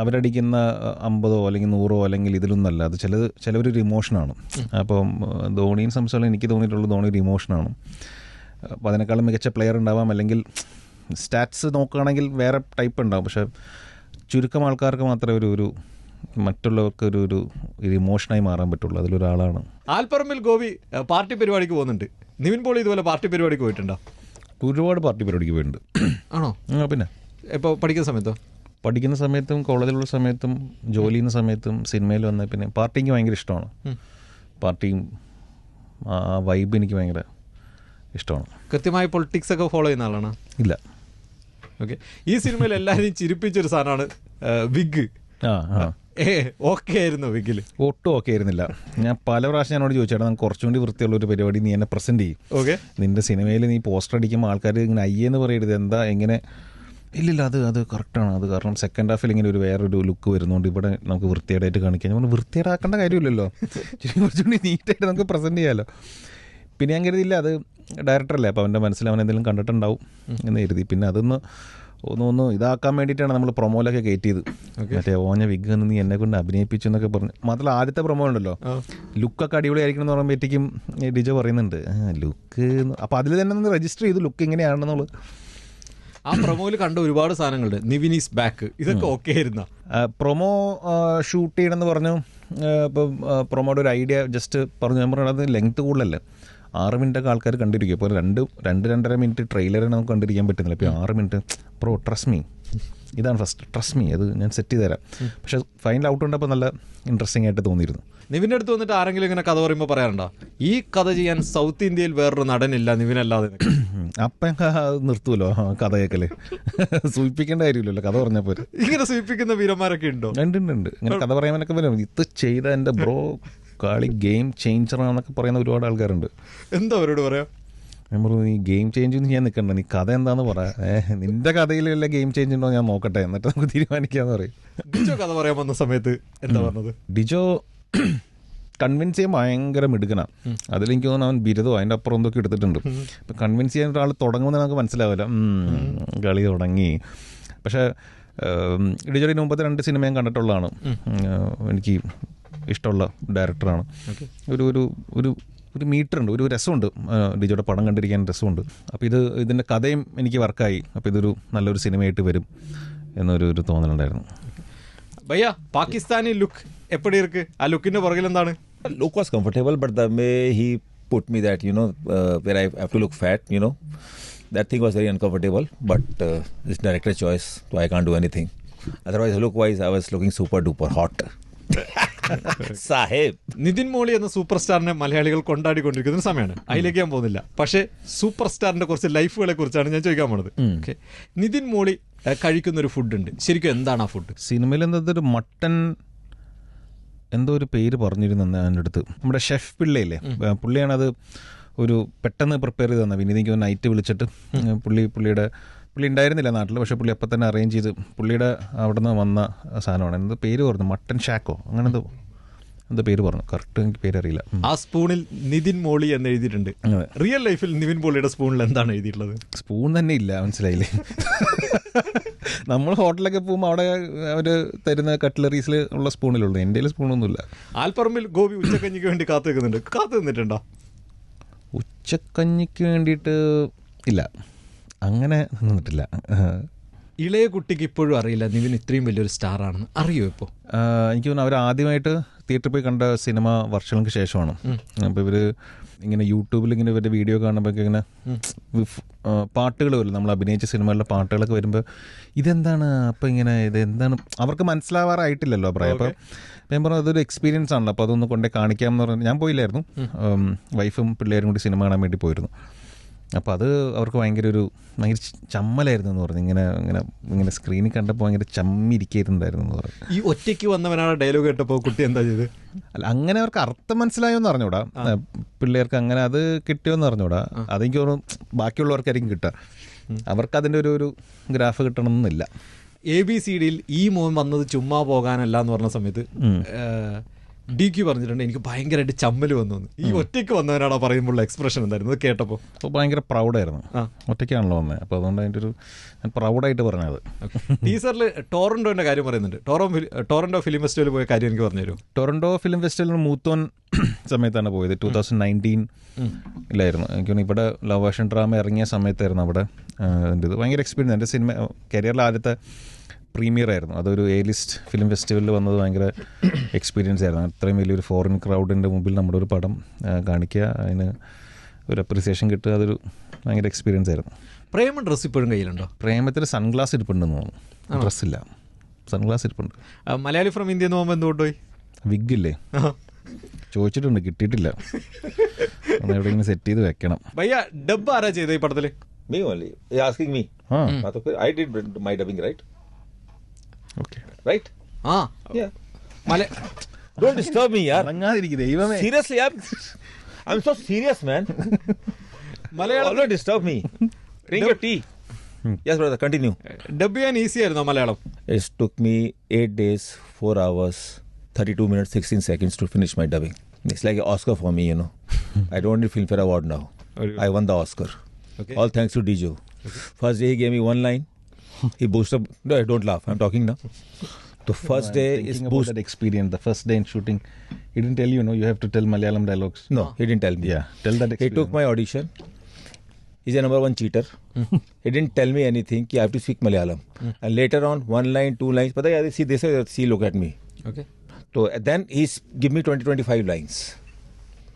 അവരടിക്കുന്ന അമ്പതോ അല്ലെങ്കിൽ നൂറോ അല്ലെങ്കിൽ ഇതിലൊന്നല്ല. അത് ചിലത് ചിലവരൊരു ഇമോഷനാണ് അപ്പം ധോണിയും സംബന്ധിച്ചോളം എനിക്ക് തോന്നിയിട്ടുള്ളത് ധോണി ഒരു ഇമോഷനാണ് അപ്പോൾ അതിനേക്കാളും മികച്ച പ്ലെയർ ഉണ്ടാവാം. അല്ലെങ്കിൽ സ്റ്റാറ്റ്സ് നോക്കുകയാണെങ്കിൽ വേറെ ടൈപ്പ് ഉണ്ടാവും. പക്ഷേ ചുരുക്കം ആൾക്കാർക്ക് മാത്രമേ ഒരു ഒരു മറ്റുള്ളവർക്ക് ഒരു ഒരു ഇമോഷനായി മാറാൻ പറ്റുള്ളൂ. അതിലൊരാളാണ്. ആൽപ്പറമ്പിൽ ഗോപി പാർട്ടി പരിപാടിക്ക് പോകുന്നുണ്ട്. നിവിൻ പോളി ഇതുപോലെ പാർട്ടി പരിപാടിക്ക് പോയിട്ടുണ്ടോ? ഒരുപാട് പാർട്ടി പരിപാടിക്ക് പോയിട്ടുണ്ട്. ആണോ? പിന്നെ? ഇപ്പോൾ പഠിക്കുന്ന സമയത്തോ? പഠിക്കുന്ന സമയത്തും കോളേജിലുള്ള സമയത്തും ജോലി ചെയ്യുന്ന സമയത്തും സിനിമയിൽ വന്ന പിന്നെ പാർട്ടിക്ക് ഭയങ്കര ഇഷ്ടമാണ്. പാർട്ടിയും ആ വൈബ് എനിക്ക് ഭയങ്കര ഇഷ്ടമാണ്. കൃത്യമായി പൊളിറ്റിക്സ് ഒക്കെ ഫോളോ ചെയ്യുന്ന ആളാണ്? ഇല്ല. ഓക്കെ ഈ സിനിമയിൽ എല്ലാവരെയും ചിരിപ്പിച്ചൊരു സാധനമാണ് വിഗ് ആ ആ. ഏ ഓക്കെ ആയിരുന്നു വിഗിൽ ഒട്ടും ഓക്കെ ആയിരുന്നില്ല. ഞാൻ പല പ്രാവശ്യം എന്നോട് ചോദിച്ചേട്ടാ നമുക്ക് കുറച്ചും കൂടി വൃത്തിയുള്ള ഒരു പരിപാടി നീ എന്നെ പ്രസന്റ് ചെയ്യും. ഓക്കെ നിന്റെ സിനിമയിൽ നീ പോസ്റ്റർ അടിക്കുമ്പോൾ ആൾക്കാർ ഇങ്ങനെ അയ്യെന്ന് പറയരുത്. എന്താ എങ്ങനെ ഇല്ലില്ല അത് അത് കറക്റ്റാണ് അത് കാരണം സെക്കൻഡ് ഹാഫിൽ ഇങ്ങനെ ഒരു വേറൊരു ലുക്ക് വരുന്നതുകൊണ്ട് ഇവിടെ നമുക്ക് വൃത്തിയേടായിട്ട് കാണിക്കാൻ നമ്മൾ വൃത്തിയേടാക്കേണ്ട കാര്യമില്ലല്ലോ. കുറച്ചുകൂടി നീറ്റായിട്ട് നമുക്ക് പ്രസന്റ് ചെയ്യാമല്ലോ പിന്നെ ഞാൻ കരുതിയില്ല അത് ഡയറക്ടറല്ലേ അപ്പോൾ അവന്റെ മനസ്സിൽ അവൻ എന്തെങ്കിലും കണ്ടിട്ടുണ്ടാവും എന്ന് കരുതി. പിന്നെ അതൊന്ന് ഒന്ന് ഒന്ന് ഇതാക്കാൻ വേണ്ടിയിട്ടാണ് നമ്മൾ പ്രൊമോയിലൊക്കെ കയറ്റിയത്. മറ്റേ ഓഞ്ഞ വിഗ് എന്ന് നീ എന്നെ കൊണ്ട് അഭിനയിപ്പിച്ചു എന്നൊക്കെ പറഞ്ഞു. മാത്രമല്ല ആദ്യത്തെ പ്രൊമോ ഉണ്ടല്ലോ. ലുക്കൊക്കെ അടിപൊളിയായിരിക്കണം എന്ന് പറയുമ്പോഴത്തേക്കും ഡിജോ പറയുന്നുണ്ട് ലുക്ക് അപ്പോൾ അതിൽ തന്നെ ഒന്ന് രജിസ്റ്റർ ചെയ്തു ലുക്ക് ഇങ്ങനെയാണെന്നുള്ളത്. ആ പ്രൊമോയിൽ കണ്ട ഒരുപാട് സാധനങ്ങളുണ്ട്. നിവിൻ ഈസ് ബാക്ക് ഇതൊക്കെ ഓക്കെ ആയിരുന്ന? പ്രൊമോ ഷൂട്ട് ചെയ്യണമെന്ന് പറഞ്ഞു. ഇപ്പം പ്രൊമോയുടെ ഒരു ഐഡിയ ജസ്റ്റ് പറഞ്ഞു. ഞാൻ പറഞ്ഞത് ലെങ്ത് കൂടുതലല്ലേ? ആറ് മിനിറ്റൊക്കെ ആൾക്കാർ കണ്ടിരിക്കും. ഇപ്പോൾ രണ്ട് രണ്ട് രണ്ടര മിനിറ്റ് ട്രെയിലറെ നമുക്ക് കണ്ടിരിക്കാൻ പറ്റുന്നില്ല. ഇപ്പോൾ ആറ് മിനിറ്റ് പ്രോ ട്രസ്റ്റ് മീ ഇതാണ് ഫസ്റ്റ് ട്രസ്റ്റ് മീ അത് ഞാൻ സെറ്റ് ചെയ്ത് തരാം പക്ഷെ ഫൈനൽ ഔട്ട് ഉണ്ടപ്പോൾ നല്ല ഇൻട്രസ്റ്റിംഗ് ആയിട്ട് തോന്നിയിരുന്നു. നിവിന്റെ അടുത്ത് വന്നിട്ട് ആരെങ്കിലും ഇങ്ങനെ കഥ പറയുമ്പോൾ പറയാറുണ്ടോ? ഈ കഥ ചെയ്യാൻ സൗത്ത് ഇന്ത്യയിൽ വേറൊരു നടനില്ല നിവിനല്ലാതെ. അപ്പം നിർത്തുമല്ലോ കഥ കേക്കൽ സൂചിപ്പിക്കേണ്ട കാര്യമില്ലല്ലോ കഥ പറഞ്ഞാൽ പോരെ. ഇങ്ങനെ സൂചിപ്പിക്കുന്ന വീരന്മാരൊക്കെ ഉണ്ടോ? ഉണ്ട് ഉണ്ട് ഇങ്ങനെ കഥ പറയാനൊക്കെ വരും. ഇത് ചെയ്ത എന്റെ ബ്രോ കളി ഗെയിം ചേഞ്ചർ ആണെന്നൊക്കെ പറയുന്ന ഒരുപാട് ആൾക്കാരുണ്ട്. എന്താ അവരോട് പറയാ? ഞാൻ പറഞ്ഞു നീ ഗെയിം ചേഞ്ച് ഒന്നും ഞാൻ നിൽക്കണ്ട നീ കഥ എന്താന്ന് പറ. ഏഹ് നിന്റെ കഥയിലല്ല വല്ല ഗെയിം ചേഞ്ച് ഉണ്ടോ ഞാൻ നോക്കട്ടെ. എന്നിട്ട് നമുക്ക് തീരുമാനിക്കാന്ന് പറയും. ഡിജോ കഥ പറയാൻ വന്ന സമയത്ത് എന്താ പറഞ്ഞത്? ഡിജോ കൺവിൻസ് ചെയ്യാൻ ഭയങ്കര മിടുക്കനാണ് അതിലെനിക്ക് തോന്നുന്നു അവൻ ബിരുദോ അതിന്റെ അപ്പുറം എന്തൊക്കെ എടുത്തിട്ടുണ്ട്. അപ്പം കൺവിൻസ് ചെയ്യാൻ ഒരാൾ തുടങ്ങുമെന്ന് നമുക്ക് മനസ്സിലാവില്ല. കളി തുടങ്ങി. പക്ഷേ ഇടിച്ചൊടി മുമ്പത്തെ രണ്ട് സിനിമ ഞാൻ കണ്ടിട്ടുള്ളതാണ്. എനിക്ക് ഇഷ്ടമുള്ള ഡയറക്ടറാണ്. ഒരു ഒരു ഒരു ഒരു മീറ്റർ ഉണ്ട് ഒരു രസമുണ്ട്. ഡിജോയുടെ പടം കണ്ടിരിക്കാൻ രസമുണ്ട്. അപ്പോൾ ഇത് ഇതിന്റെ കഥയും എനിക്ക് വർക്കായി. അപ്പോൾ ഇതൊരു നല്ലൊരു സിനിമയായിട്ട് വരും എന്നൊരു ഒരു തോന്നലുണ്ടായിരുന്നു. ഭയ്യ പാകിസ്ഥാനി ലുക്ക് എപ്പോഴും ഇருக்கு ആ ലുക്കിന്റെ പുറകിൽ എന്താണ് Look was comfortable, but the way he put me that, you know, uh, where I have to look fat, you know, that thing was very uncomfortable. But uh, it's director choice, so I can't do anything. Otherwise, look wise, I was looking super duper hot. Saheb Nitin മോളി എന്ന super സ്റ്റാറിനെ മലയാളികൾ കൊണ്ടാടിക്കൊണ്ടിരിക്കുന്ന സമയമാണ് അതിലേക്ക് ഞാൻ പോകുന്നില്ല പക്ഷേ super സ്റ്റാറിന്റെ കുറച്ച് ലൈഫുകളെ കുറിച്ചാണ് ഞാൻ ചോദിക്കാൻ പോണത് ഓക്കെ നിതിൻ മോളി കഴിക്കുന്ന ഒരു ഫുഡ് ഉണ്ട് ശരിക്കും എന്താണ് ആ ഫുഡ് സിനിമയിൽ എന്തൊരു മട്ടൻ എന്തോ ഒരു പേര് പറഞ്ഞിരുന്നു എന്റെ അടുത്ത്. നമ്മുടെ ഷെഫ് പിള്ളയില്ലേ? പുള്ളിയാണത് ഒരു പെട്ടെന്ന് പ്രിപ്പയർ ചെയ്ത് തന്നെ വിനീതിക്ക് നൈറ്റ് വിളിച്ചിട്ട് പുള്ളി പുള്ളിയുടെ പുള്ളി ഉണ്ടായിരുന്നില്ല നാട്ടിൽ പക്ഷേ പുള്ളി അപ്പം തന്നെ അറേഞ്ച് ചെയ്ത് പുള്ളിയുടെ അവിടെ നിന്ന് വന്ന സാധനമാണ്. എന്ത് പേര് പറഞ്ഞു മട്ടൻ ഷാക്കോ അങ്ങനെ എന്തോ എന്തോ പേര് പറഞ്ഞു? കറക്റ്റ് എനിക്ക് പേരറിയില്ല. ആ സ്പൂണിൽ നിതിൻ മോളി എന്ന് എഴുതിയിട്ടുണ്ട്. റിയൽ ലൈഫിൽ നിവിൻ പോളിയുടെ സ്പൂണിൽ എന്താണ് എഴുതിയിട്ടുള്ളത്? സ്പൂൺ തന്നെ ഇല്ല മനസ്സിലായില്ലേ? നമ്മൾ ഹോട്ടലൊക്കെ പോകുമ്പോൾ അവിടെ അവർ തരുന്ന കട്ട്ലറീസിൽ ഉള്ള സ്പൂണിലുള്ളൂ. എന്റെ സ്പൂണൊന്നുമില്ല. ആൽപ്പറമ്പിൽ ഗോപി ഉച്ചക്കഞ്ഞിക്ക് വേണ്ടി കാത്തു നിൽക്കുന്നുണ്ട്. കാത്തു നിന്നിട്ടുണ്ടോ? ഉച്ചക്കഞ്ഞിക്ക് വേണ്ടിയിട്ട് ഇല്ല. അങ്ങനെ നിന്നിട്ടില്ല. ഇളയ കുട്ടിക്ക് ഇപ്പോഴും അറിയില്ല. നിവിൻ ഇത്രയും വലിയൊരു സ്റ്റാർ ആണെന്ന് അറിയോ ഇപ്പോൾ എനിക്ക് തോന്നുന്നു അവർ ആദ്യമായിട്ട് തിയേറ്ററിൽ പോയി കണ്ട സിനിമ വർഷങ്ങൾക്ക് ശേഷമാണ്. അപ്പോൾ ഇവർ ഇങ്ങനെ യൂട്യൂബിൽ ഇങ്ങനെ ഇവരുടെ വീഡിയോ കാണുമ്പോൾ ഇങ്ങനെ പാട്ടുകൾ വരും. നമ്മൾ അഭിനയിച്ച സിനിമകളിലെ പാട്ടുകളൊക്കെ വരുമ്പോൾ ഇതെന്താണ്? അപ്പോൾ ഇങ്ങനെ ഇത് എന്താണ്? അവർക്ക് മനസ്സിലാവാറായിട്ടില്ലല്ലോ പ്രായം. അപ്പോൾ ഞാൻ പറഞ്ഞു അതൊരു എക്സ്പീരിയൻസ് ആണല്ലോ. അപ്പോൾ അതൊന്ന് കൊണ്ടേ കാണിക്കാമെന്ന് പറഞ്ഞു ഞാൻ പോയില്ലായിരുന്നു. വൈഫും പിള്ളേരും കൂടി സിനിമ കാണാൻ വേണ്ടി പോയിരുന്നു. അപ്പോൾ അത് അവർക്ക് ഭയങ്കര ഒരു ഭയങ്കര ചമ്മലായിരുന്നു എന്ന് പറഞ്ഞു. ഇങ്ങനെ ഇങ്ങനെ ഇങ്ങനെ സ്ക്രീനിൽ കണ്ടപ്പോൾ ഭയങ്കര ചമ്മിരിക്കുന്നുണ്ടായിരുന്നു എന്ന് പറഞ്ഞു. ഈ ഒറ്റയ്ക്ക് വന്നവനാണ് ഡയലോഗ് കേട്ടപ്പോൾ കുട്ടി എന്താ ചെയ്ത് അല്ല അങ്ങനെ അവർക്ക് അർത്ഥം മനസ്സിലായോന്ന് അറിഞ്ഞൂടാ. പിള്ളേർക്ക് അങ്ങനെ അത് കിട്ടിയോന്ന് അറിഞ്ഞൂടാ. അതെനിക്ക് തോന്നുന്നു ബാക്കിയുള്ളവർക്കായിരിക്കും കിട്ടുക. അവർക്ക് അതിന്റെ ഒരു ഒരു ഗ്രാഫ് കിട്ടണമെന്നില്ല. എ ബി സി ഡിയിൽ ഈ മോൻ വന്നത് ചുമ്മാ പോകാനല്ല എന്ന് പറഞ്ഞ സമയത്ത് ഡി ക്യു പറഞ്ഞിട്ടുണ്ട് എനിക്ക് ഭയങ്കരമായിട്ട് ചമ്മൽ വന്നു ഈ ഒറ്റയ്ക്ക് വന്നവനാണോ പറയുമ്പോൾ എക്സ്പ്രഷൻ എന്തായിരുന്നു? കേട്ടപ്പോൾ അപ്പോൾ ഭയങ്കര പ്രൗഡായിരുന്നു. ആ. ഒറ്റയ്ക്കാണല്ലോ വന്നത് അപ്പോൾ അതുകൊണ്ട് അതിന്റെ ഒരു ഞാൻ പ്രൗഡായിട്ട് പറഞ്ഞത്. ടീസറിൽ ടോറന്റോന്റെ കാര്യം പറയുന്നുണ്ട്. ടോറോ ടോറന്റോ ഫിലിം ഫെസ്റ്റിവലിൽ പോയ കാര്യം എനിക്ക് പറഞ്ഞു തരും ടൊറന്റോ ഫിലിം ഫെസ്റ്റിവലിന് മൂത്തോൻ സമയത്താണ് പോയത്. ടൂ തൗസൻഡ് നയന്റീനിലായിരുന്നു എനിക്ക് ഇവിടെ ലവ് ആഷൻ ഡ്രാമ ഇറങ്ങിയ സമയത്തായിരുന്നു അവിടെ എന്റെ ഇത് ഭയങ്കര എക്സ്പീരിയൻസ് എന്റെ സിനിമ കരിയറിൽ ആദ്യത്തെ പ്രീമിയർ ആയിരുന്നു. അതൊരു എ ലിസ്റ്റ് ഫിലിം ഫെസ്റ്റിവലിൽ വന്നത് ഭയങ്കര എക്സ്പീരിയൻസ് ആയിരുന്നു. അത്രയും വലിയൊരു ഫോറിൻ ക്രൗഡിന്റെ മുമ്പിൽ നമ്മുടെ ഒരു പടം കാണിക്കുക അതിന് ഒരു അപ്രിസിയേഷൻ കിട്ടുക അതൊരു ഭയങ്കര എക്സ്പീരിയൻസ് ആയിരുന്നു. പ്രേമ ഡ്രസ്സ് ഇപ്പോഴും കയ്യിലുണ്ടോ? പ്രേമത്തിൽ സൺഗ്ലാസ് ഇരിപ്പുണ്ടെന്ന് തോന്നുന്നു. ഡ്രസ്സില്ല. സൺഗ്ലാസ് ഇരിപ്പുണ്ട്. മലയാളി ഫ്രം ഇന്ത്യ എന്ന് പോകുമ്പോൾ എന്തുകൊണ്ട് പോയി? വിഗില്ലേ ചോദിച്ചിട്ടുണ്ട് കിട്ടിയിട്ടില്ല. എവിടെയെങ്കിലും സെറ്റ് ചെയ്ത് വെക്കണം. ഭയ്യ ഡബ് ആരാ ചെയ്തത് ഈ പടത്തിൽ? Me only asking me I did my dubbing right right? Okay Right? Ah Yeah. മല Don't disturb me, yaar. അടങ്ങാതിരിക്കും ദൈവമേ Seriously, yaar. I'm so serious, man. Malayalam Always disturb me. Drink your tea. Yes, brother. Continue. Dub ചെയ്യാൻ easy ആയിരുന്നോ Malayalam It took me eight days, four hours, 32 minutes, 16 seconds to finish my dubbing. It's like an Oscar for me, you know. I don't need Filmfare Award now. I won the Oscar. Okay. All thanks to Dijo. First day he gave me one line. he boosts up. No, don't laugh. I'm talking now. The first no, day is boost. that experience. The first day in shooting, he didn't tell you. No, you have to tell Malayalam dialogues. No, he didn't tell me. Yeah, tell that. Experience. He took my audition. He's a number one cheater. he didn't tell me anything. Ki I have to speak Malayalam. and later on, one line, two lines. But I see they say, See, look at me. Okay. So then he's give me 20, 25 lines,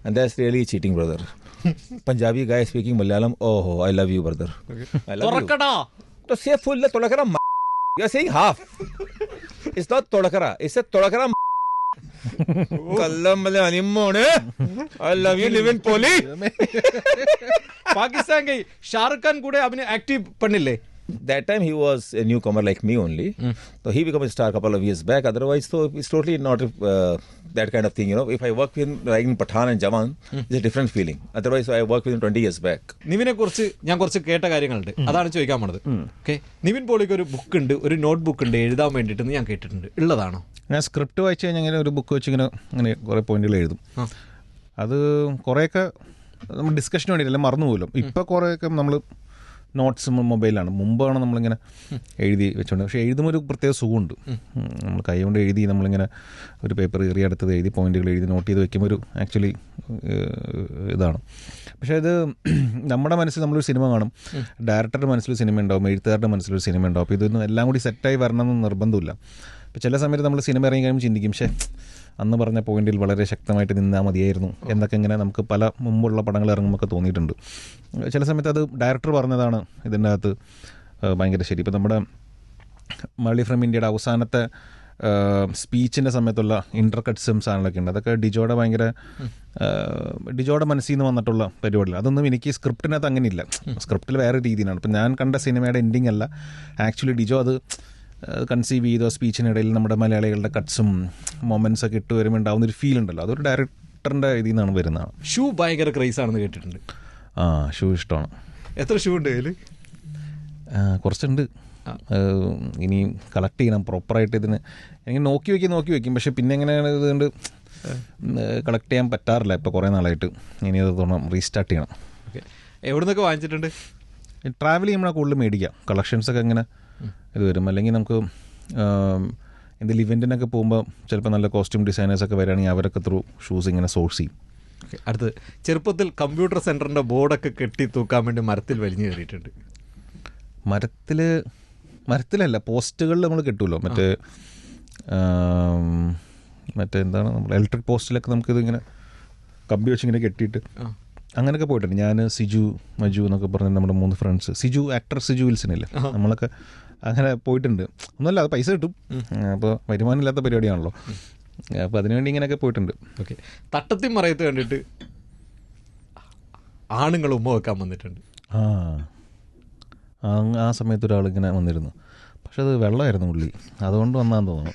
and that's really cheating, brother. Punjabi guy speaking Malayalam. Oh, I love you, brother. Okay. I love you. തുറക്കടാ To say full, the todakara. m- You're saying half. it's not todakara. It's a todakara. m- Kallam Malayali mone. I love you, live in Poli. Pakistan കൈ ഷാറുഖ് ഖാൻ കൂടെ അവന് active പണില്ലേ That time he was a newcomer like me only. Mm. So he became a star a couple of years back. Otherwise, so it's totally not uh, that kind of thing. You know, if I work with him like in Pathan and Jawan, mm. it's a different feeling. Otherwise, I worked with him 20 years back. നിവിനെ കുറിച്ച് ഞാൻ കുറച്ച് കേട്ട കാര്യങ്ങളുണ്ട് അതാണ് ചോദിക്കാൻ പോണത് okay Nivin പോളിക്ക് ഒരു ബുക്ക് ഉണ്ട് ഒരു നോട്ട് ബുക്ക് ഉണ്ട് എഴുതാൻ വേണ്ടിയിട്ട് ഞാൻ കേട്ടിട്ടുണ്ട് ഉള്ളതാണോ ഞാൻ സ്ക്രിപ്റ്റ് വായിച്ചു കഴിഞ്ഞാൽ ഇങ്ങനെ ഒരു ബുക്ക് വെച്ച് ഇങ്ങനെ ഇങ്ങനെ കുറേ പോയിന്റുകൾ എഴുതും. അത് കുറേയൊക്കെ നമ്മൾ ഡിസ്കഷന് വേണ്ടിയില്ല മറന്നുപോലും ഇപ്പോൾ ഇപ്പം കുറേയൊക്കെ നമ്മൾ നോട്ട്സ് മൊബൈലാണ് മുമ്പാണ് നമ്മളിങ്ങനെ എഴുതി വെച്ചുകൊണ്ട് പക്ഷേ എഴുതുമ്പോൾ ഒരു പ്രത്യേക സുഖമുണ്ട്. നമ്മൾ കൈ കൊണ്ട് എഴുതി നമ്മളിങ്ങനെ ഒരു പേപ്പർ കയറി അടുത്തത് എഴുതി പോയിന്റുകൾ എഴുതി നോട്ട് ചെയ്ത് വെക്കുമ്പോൾ ഒരു ആക്ച്വലി ഇതാണ്. പക്ഷേ ഇത് നമ്മുടെ മനസ്സിൽ നമ്മളൊരു സിനിമ കാണും. ഡയറക്ടറുടെ മനസ്സിലൊരു സിനിമ ഉണ്ടാവും. എഴുത്തുകാരുടെ മനസ്സിലൊരു സിനിമ ഉണ്ടാവും. അപ്പോൾ ഇതൊന്നും എല്ലാം കൂടി സെറ്റായി വരണമെന്ന് നിർബന്ധമില്ല. അപ്പോൾ ചില സമയത്ത് നമ്മൾ സിനിമ ഇറങ്ങി കഴിയുമ്പോൾ ചിന്തിക്കും പക്ഷേ അന്ന് പറഞ്ഞ പോയിന്റിൽ വളരെ ശക്തമായിട്ട് നിന്നാൽ മതിയായിരുന്നു. എന്നൊക്കെ ഇങ്ങനെ നമുക്ക് പല മുമ്പുള്ള പടങ്ങൾ ഇറങ്ങുമ്പോൾ തോന്നിയിട്ടുണ്ട്. ചില സമയത്ത് അത് ഡയറക്ടർ പറഞ്ഞതാണ് ഇതിന്റെ അകത്ത് ഭയങ്കര ശരി. ഇപ്പം നമ്മുടെ മള്ളി ഫ്രം ഇന്ത്യയുടെ അവസാനത്തെ സ്പീച്ചിന്റെ സമയത്തുള്ള ഇന്റർ കട്ട്സും സാധനങ്ങളൊക്കെ ഉണ്ട്. അതൊക്കെ ഡിജോയുടെ ഭയങ്കര ഡിജോയുടെ മനസ്സിൽ നിന്ന് വന്നിട്ടുള്ള പരിപാടികൾ അതൊന്നും എനിക്ക് സ്ക്രിപ്റ്റിനകത്ത് അങ്ങനെയില്ല. സ്ക്രിപ്റ്റിൽ വേറെ രീതിയിലാണ്. ഇപ്പം ഞാൻ കണ്ട സിനിമയുടെ എൻഡിങ് അല്ല. ആക്ച്വലി ഡിജോ അത് കൺസീവ് ചെയ്തോ സ്പീച്ചിനിടയിൽ നമ്മുടെ മലയാളികളുടെ കട്ട്സും മൊമെൻസ് ഒക്കെ ഇട്ട് വരുമ്പോൾ ഉണ്ടാവുന്ന ഒരു ഫീൽ ഉണ്ടല്ലോ. അതൊരു ഡയറക്ടറിന്റെ ഇതിൽ നിന്നാണ് വരുന്നതാണ് ഷൂ ഭയങ്കര ക്രൈസ് ആണെന്ന് കേട്ടിട്ടുണ്ട്. ആ ഷൂ ഇഷ്ടമാണ്. എത്ര ഷൂ ഉണ്ട് കയ്യിൽ കുറച്ചുണ്ട്. ഇനി കളക്ട് ചെയ്യണം പ്രോപ്പറായിട്ട് ഇതിന്. എനിക്ക് നോക്കി വയ്ക്കും നോക്കി വയ്ക്കും പക്ഷെ പിന്നെ എങ്ങനെയാണ് ഇതുകൊണ്ട് കളക്ട് ചെയ്യാൻ പറ്റാറില്ല. ഇപ്പോൾ കുറേ നാളായിട്ട്. ഇനി അത് തോന്നണം റീസ്റ്റാർട്ട് ചെയ്യണം. ഓക്കെ. എവിടെ നിന്നൊക്കെ വാങ്ങിച്ചിട്ടുണ്ട് ട്രാവൽ ചെയ്യുമ്പോഴാണ് കൂടുതൽ മേടിക്കുക. കളക്ഷൻസൊക്കെ ഇങ്ങനെ ഇത് വരും. അല്ലെങ്കിൽ നമുക്ക് എന്തെങ്കിലും ഇവന്റിനൊക്കെ പോകുമ്പോൾ ചിലപ്പോൾ നല്ല കോസ്റ്റ്യൂം ഡിസൈനേഴ്സൊക്കെ വരികയാണെങ്കിൽ അവരൊക്കെ ത്രൂ ഷൂസ് ഇങ്ങനെ സോഴ്സ് ചെയ്യും. അടുത്ത് ചെറുപ്പത്തിൽ കമ്പ്യൂട്ടർ സെന്ററിന്റെ ബോർഡൊക്കെ കെട്ടി തൂക്കാൻ വേണ്ടി മരത്തിൽ വലിഞ്ഞു കയറിയിട്ടുണ്ട്. മരത്തിൽ മരത്തിലല്ല പോസ്റ്റുകളിൽ നമ്മൾ കിട്ടുമല്ലോ മറ്റേ മറ്റേ എന്താണ് നമ്മൾ ഇലക്ട്രിക് പോസ്റ്റിലൊക്കെ നമുക്കിത് ഇങ്ങനെ കമ്പി വെച്ച് ഇങ്ങനെ കെട്ടിയിട്ട്. അങ്ങനെയൊക്കെ പോയിട്ടുണ്ട്. ഞാൻ സിജു മജു എന്നൊക്കെ പറഞ്ഞ നമ്മുടെ മൂന്ന് ഫ്രണ്ട്സ് സിജു ആക്ടർ സിജു വിൽസണില്ലേ? നമ്മളൊക്കെ അങ്ങനെ പോയിട്ടുണ്ട്. ഒന്നുമല്ല അത് പൈസ കിട്ടും. അപ്പോൾ വരുമാനമില്ലാത്ത പരിപാടിയാണല്ലോ. അപ്പോൾ അതിനുവേണ്ടി ഇങ്ങനെയൊക്കെ പോയിട്ടുണ്ട്. ഓക്കെ. തട്ടത്തിൽ മറയത്ത് കണ്ടിട്ട് ആണുങ്ങൾ ഉമ്മ വെക്കാൻ വന്നിട്ടുണ്ട്. ആ. ആ സമയത്ത് സമയത്ത് ഒരാളിങ്ങനെ വന്നിരുന്നു. പക്ഷെ അത് വെള്ളമായിരുന്നു ഉള്ളി അതുകൊണ്ട് വന്നാന്ന് തോന്നുന്നു.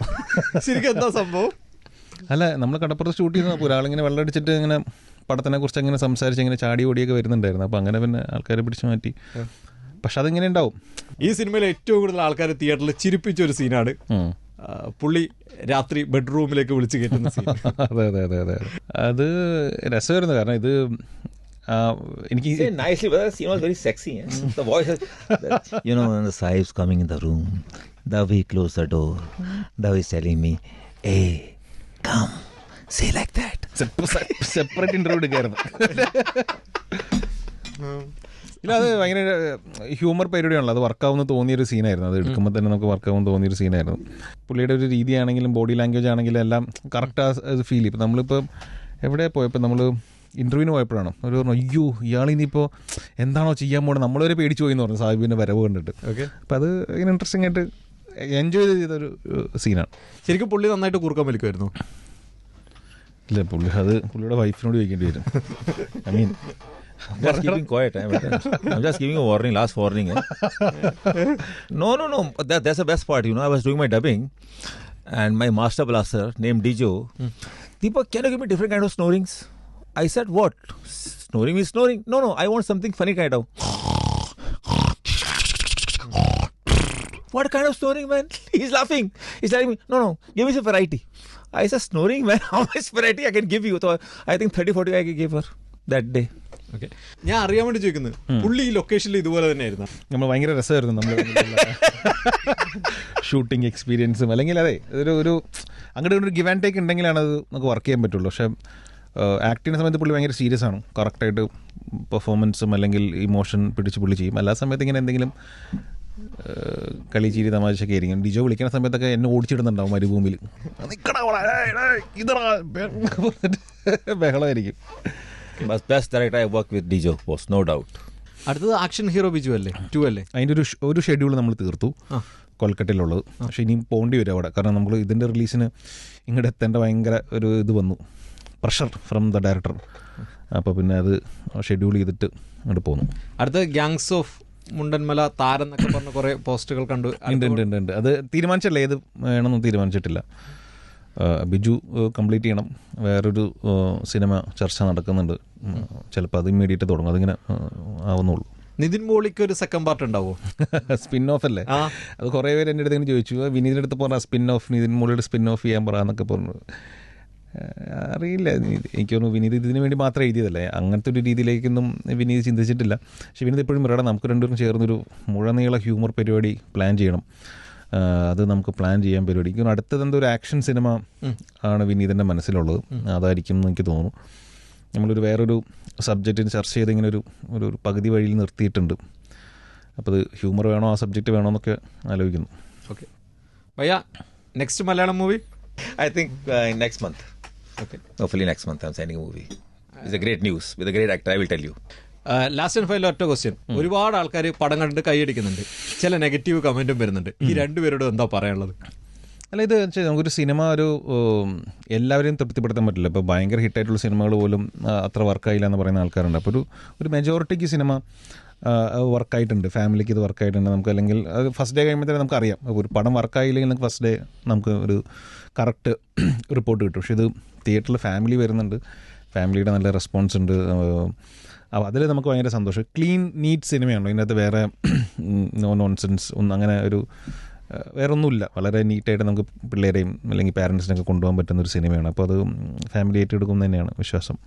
ശരിക്കും എന്താ സംഭവം? അല്ല നമ്മൾ കടപ്പുറത്ത് ഷൂട്ട് ചെയ്യുന്ന ഒരാളിങ്ങനെ വെള്ളം അടിച്ചിട്ട് ഇങ്ങനെ പടത്തിനെ കുറിച്ച് അങ്ങനെ സംസാരിച്ച് ഇങ്ങനെ ചാടി ഓടിയൊക്കെ വരുന്നുണ്ടായിരുന്നു. അപ്പോൾ അങ്ങനെ പിന്നെ ആൾക്കാരെ പിടിച്ചു മാറ്റി. പക്ഷെ അതിങ്ങനെ ഉണ്ടാവും ഈ സിനിമയിൽ ഏറ്റവും കൂടുതൽ ആൾക്കാർ തിയേറ്ററിൽ ചിരിപ്പിച്ച ഒരു സീനാണ് പുള്ളി രാത്രി ബെഡ്റൂമിലേക്ക് വിളിച്ച് കയറ്റുന്ന സീൻ അതെ അതെ അതെ അതെ അത് രസമായിരുന്നു കാരണം ഇത് എനിക്ക് Say nicely, but that scene was very sexy. Eh? the voice, is, you know, when the sahib's coming in the room, the way he closed the door, the way telling me, hey, come, say like that. Separate interview എടുക്കായിരുന്നു ഇല്ല അത് ഭയങ്കര humour പരിപാടിയാണല്ലോ. അത് വർക്കാവുന്ന തോന്നിയൊരു സീനായിരുന്നു. അത് എടുക്കുമ്പോൾ തന്നെ നമുക്ക് വർക്കാവുന്ന തോന്നിയൊരു സീനായിരുന്നു. പുള്ളിയുടെ ഒരു രീതിയാണെങ്കിലും ബോഡി ലാംഗ്വേജ് ആണെങ്കിലും എല്ലാം കറക്റ്റ് ആ ഫീൽ ഇപ്പം നമ്മളിപ്പോൾ എവിടെ പോയപ്പോൾ നമ്മൾ ഇന്റർവ്യൂവിന് പോയപ്പോഴാണ്. ഒരു പറഞ്ഞു അയ്യോ ഇയാൾ ഇനിയിപ്പോൾ എന്താണോ ചെയ്യാൻ പോകുന്നത് നമ്മളൊരു പേടിച്ചു പോയി എന്ന് പറഞ്ഞു സാഹിബിന്റെ വരവ് കണ്ടിട്ട്. ഓക്കെ. അപ്പം അത് ഇങ്ങനെ ഇൻട്രസ്റ്റിംഗ് ആയിട്ട് എൻജോയ് ചെയ്തൊരു സീനാണ്. ശരിക്കും പുള്ളി നന്നായിട്ട് കുറുക്കാൻ വലിക്കുമായിരുന്നു. ഇല്ല പുള്ളി അത് പുള്ളിയുടെ വൈഫിനോട് ചോദിക്കേണ്ടി വരും. I mean Just keeping quiet. Eh? I'm just giving a warning, last warning. Eh? no, no, no. That, that's the best part. You know, I was doing my dubbing, and my master blaster named Dijo. Deepak, can you give me different kind of snorings? I said, what? Snoring is snoring. No, no. I want something funny kind of. What kind of snoring, man? He's laughing. He's telling me, no, no, give me some variety. I said, snoring, man. How much variety I can give you? So I think 30, 40 I can give her that day. Okay ഞാൻ അറിയാൻ വേണ്ടി ചോദിക്കുന്നത് പുള്ളി ഈ ലൊക്കേഷനിൽ ഇതുപോലെ തന്നെ ആയിരുന്നു നമ്മൾ ഭയങ്കര രസമായിരുന്നു നമ്മൾ ഷൂട്ടിംഗ് എക്സ്പീരിയൻസും അല്ലെങ്കിൽ അതെ ഒരു ഒരു അങ്ങോട്ട് ഒരു ഗിവ് ആൻഡ് ടേക്ക് ഉണ്ടെങ്കിലാണ് അത് നമുക്ക് വർക്ക് ചെയ്യാൻ പറ്റുള്ളൂ. പക്ഷേ ആക്ട് ചെയ്യുന്ന സമയത്ത് പുള്ളി ഭയങ്കര സീരിയസ് ആണ്. കറക്റ്റായിട്ട് പെർഫോമൻസും അല്ലെങ്കിൽ ഇമോഷൻ പിടിച്ച് പുള്ളി ചെയ്യും. എല്ലാ സമയത്ത് ഇങ്ങനെ എന്തെങ്കിലും കളി ചിരി തമാശയൊക്കെ ആയിരിക്കും. ഡിജോ വിളിക്കുന്ന സമയത്തൊക്കെ എന്നെ ഓടിച്ചിടുന്നുണ്ടാവും മരുഭൂമിയിൽ. ബഹളമായിരിക്കും. But director I work with Dijo boss no doubt. അടുത്തത് ആക്ഷൻ ഹീറോ ബിജു അല്ലേ? ടു അല്ലേ? അതിന്റെ ഒരു ഒരു ഷെഡ്യൂൾ നമ്മൾ തീർത്തു കൊൽക്കട്ടയിലുള്ളത്. പക്ഷേ ഇനിയും പോകേണ്ടി വരും അവിടെ. കാരണം നമ്മൾ ഇതിന്റെ റിലീസിന് ഇങ്ങോട്ട് എത്തേണ്ട ഭയങ്കര ഒരു ഇത് വന്നു. പ്രഷർ ഫ്രം ദ ഡയറക്ടർ അപ്പോൾ പിന്നെ അത് ഷെഡ്യൂൾ ചെയ്തിട്ട് അങ്ങോട്ട് പോന്നു. അടുത്ത ഗ്യാങ്സ് ഓഫ് മുണ്ടന്മല താരം എന്നൊക്കെ പറഞ്ഞ കുറേ പോസ്റ്റുകൾ കണ്ടു. ഉണ്ട് ഉണ്ട് ഉണ്ട് അത് തീരുമാനിച്ചല്ലേ? ഏത് വേണമെന്ന് തീരുമാനിച്ചിട്ടില്ല. ബിജു കംപ്ലീറ്റ് ചെയ്യണം. വേറൊരു സിനിമ ചർച്ച നടക്കുന്നുണ്ട്. ചിലപ്പോൾ അത് ഇമ്മീഡിയറ്റ് തുടങ്ങും. അതിങ്ങനെ ആവുന്നുള്ളൂ. നിതിൻ മോളിക്ക് ഒരു സെക്കൻഡ് പാർട്ട് ഉണ്ടാവോ? സ്പിൻ ഓഫ് അല്ലേ അത് കുറേ പേര് എന്റെ അടുത്ത് ഇങ്ങനെ ചോദിച്ചു. "ആ, വിനീതിന്റെ അടുത്ത് പറഞ്ഞ സ്പിൻ ഓഫ് നിതിൻ മോളിയുടെ സ്പിൻ ഓഫ് ചെയ്യാൻ പറ എന്നൊക്കെ പറഞ്ഞു. അറിയില്ല. എനിക്ക് തോന്നുന്നു വിനീത് ഇതിന് വേണ്ടി മാത്രം എഴുതിയതല്ലേ? അങ്ങനത്തെ ഒരു രീതിയിലേക്കൊന്നും വിനീത് ചിന്തിച്ചിട്ടില്ല. പക്ഷേ വിനീത് എപ്പോഴും പറയണം നമുക്ക് രണ്ടുപേരും ചേർന്നൊരു മുഴനീള ഹ്യൂമർ പരിപാടി പ്ലാൻ ചെയ്യണം. അത് നമുക്ക് പ്ലാൻ ചെയ്യാൻ പരിപാടി എനിക്ക് അടുത്തത് എന്തോ ഒരു ആക്ഷൻ സിനിമ ആണ് വിനീതിന്റെ മനസ്സിലുള്ളത്. അതായിരിക്കും എന്ന് എനിക്ക് തോന്നുന്നു. നമ്മളൊരു വേറൊരു സബ്ജക്റ്റിന് ചർച്ച ചെയ്ത് ഇങ്ങനെ ഒരു ഒരു ഒരു പകുതി വഴിയിൽ നിർത്തിയിട്ടുണ്ട്. അപ്പോൾ അത് ഹ്യൂമർ വേണോ ആ സബ്ജക്റ്റ് വേണോ എന്നൊക്കെ ആലോചിക്കുന്നു. Okay ഭയ്യ next Malayalam movie I think next month month. Okay next month I signing movie it's a great news with a great actor I will tell you. Last and final ഒറ്റ question ഒരുപാട് ആൾക്കാർ പടം കണ്ടിട്ട് കൈയടിക്കുന്നുണ്ട്. ചില negative കമന്റും വരുന്നുണ്ട്. ഈ രണ്ടുപേരോടും എന്താ പറയാനുള്ളത്? അല്ല ഇത് വെച്ചാൽ നമുക്കൊരു സിനിമ ഒരു എല്ലാവരെയും തൃപ്തിപ്പെടുത്താൻ പറ്റില്ല. ഇപ്പോൾ ഭയങ്കര ഹിറ്റായിട്ടുള്ള സിനിമകൾ പോലും അത്ര വർക്കായില്ല എന്ന് പറയുന്ന ആൾക്കാരുണ്ട്. അപ്പോൾ ഒരു ഒരു മെജോറിറ്റിക്ക് സിനിമ വർക്കായിട്ടുണ്ട് ഫാമിലിക്ക് ഇത് വർക്കായിട്ടുണ്ട് നമുക്ക്. അല്ലെങ്കിൽ അത് ഫസ്റ്റ് ഡേ കഴിയുമ്പോൾ തന്നെ നമുക്കറിയാം. ഒരു പടം വർക്കായില്ലെങ്കിൽ നമുക്ക് ഫസ്റ്റ് ഡേ നമുക്ക് ഒരു കറക്റ്റ് റിപ്പോർട്ട് കിട്ടും. പക്ഷേ ഇത് തിയേറ്ററിൽ ഫാമിലി വരുന്നുണ്ട്. ഫാമിലിയുടെ നല്ല റെസ്പോൺസ് ഉണ്ട്. അപ്പോൾ അതിൽ നമുക്ക് ഭയങ്കര സന്തോഷം. ക്ലീൻ നീറ്റ് സിനിമയാണല്ലോ ഇതിനകത്ത് വേറെ നോ നോൺസെൻസ് ഒന്നും അങ്ങനെ ഒരു വേറെ ഒന്നുമില്ല വളരെ നീറ്റായിട്ട് നമുക്ക് പിള്ളേരെയും അല്ലെങ്കിൽ പാരൻസിനൊക്കെ കൊണ്ടുപോകാൻ പറ്റുന്ന ഒരു സിനിമയാണ് അപ്പോൾ അത് ഫാമിലി ഏറ്റെടുക്കും തന്നെയാണ് വിശ്വാസം.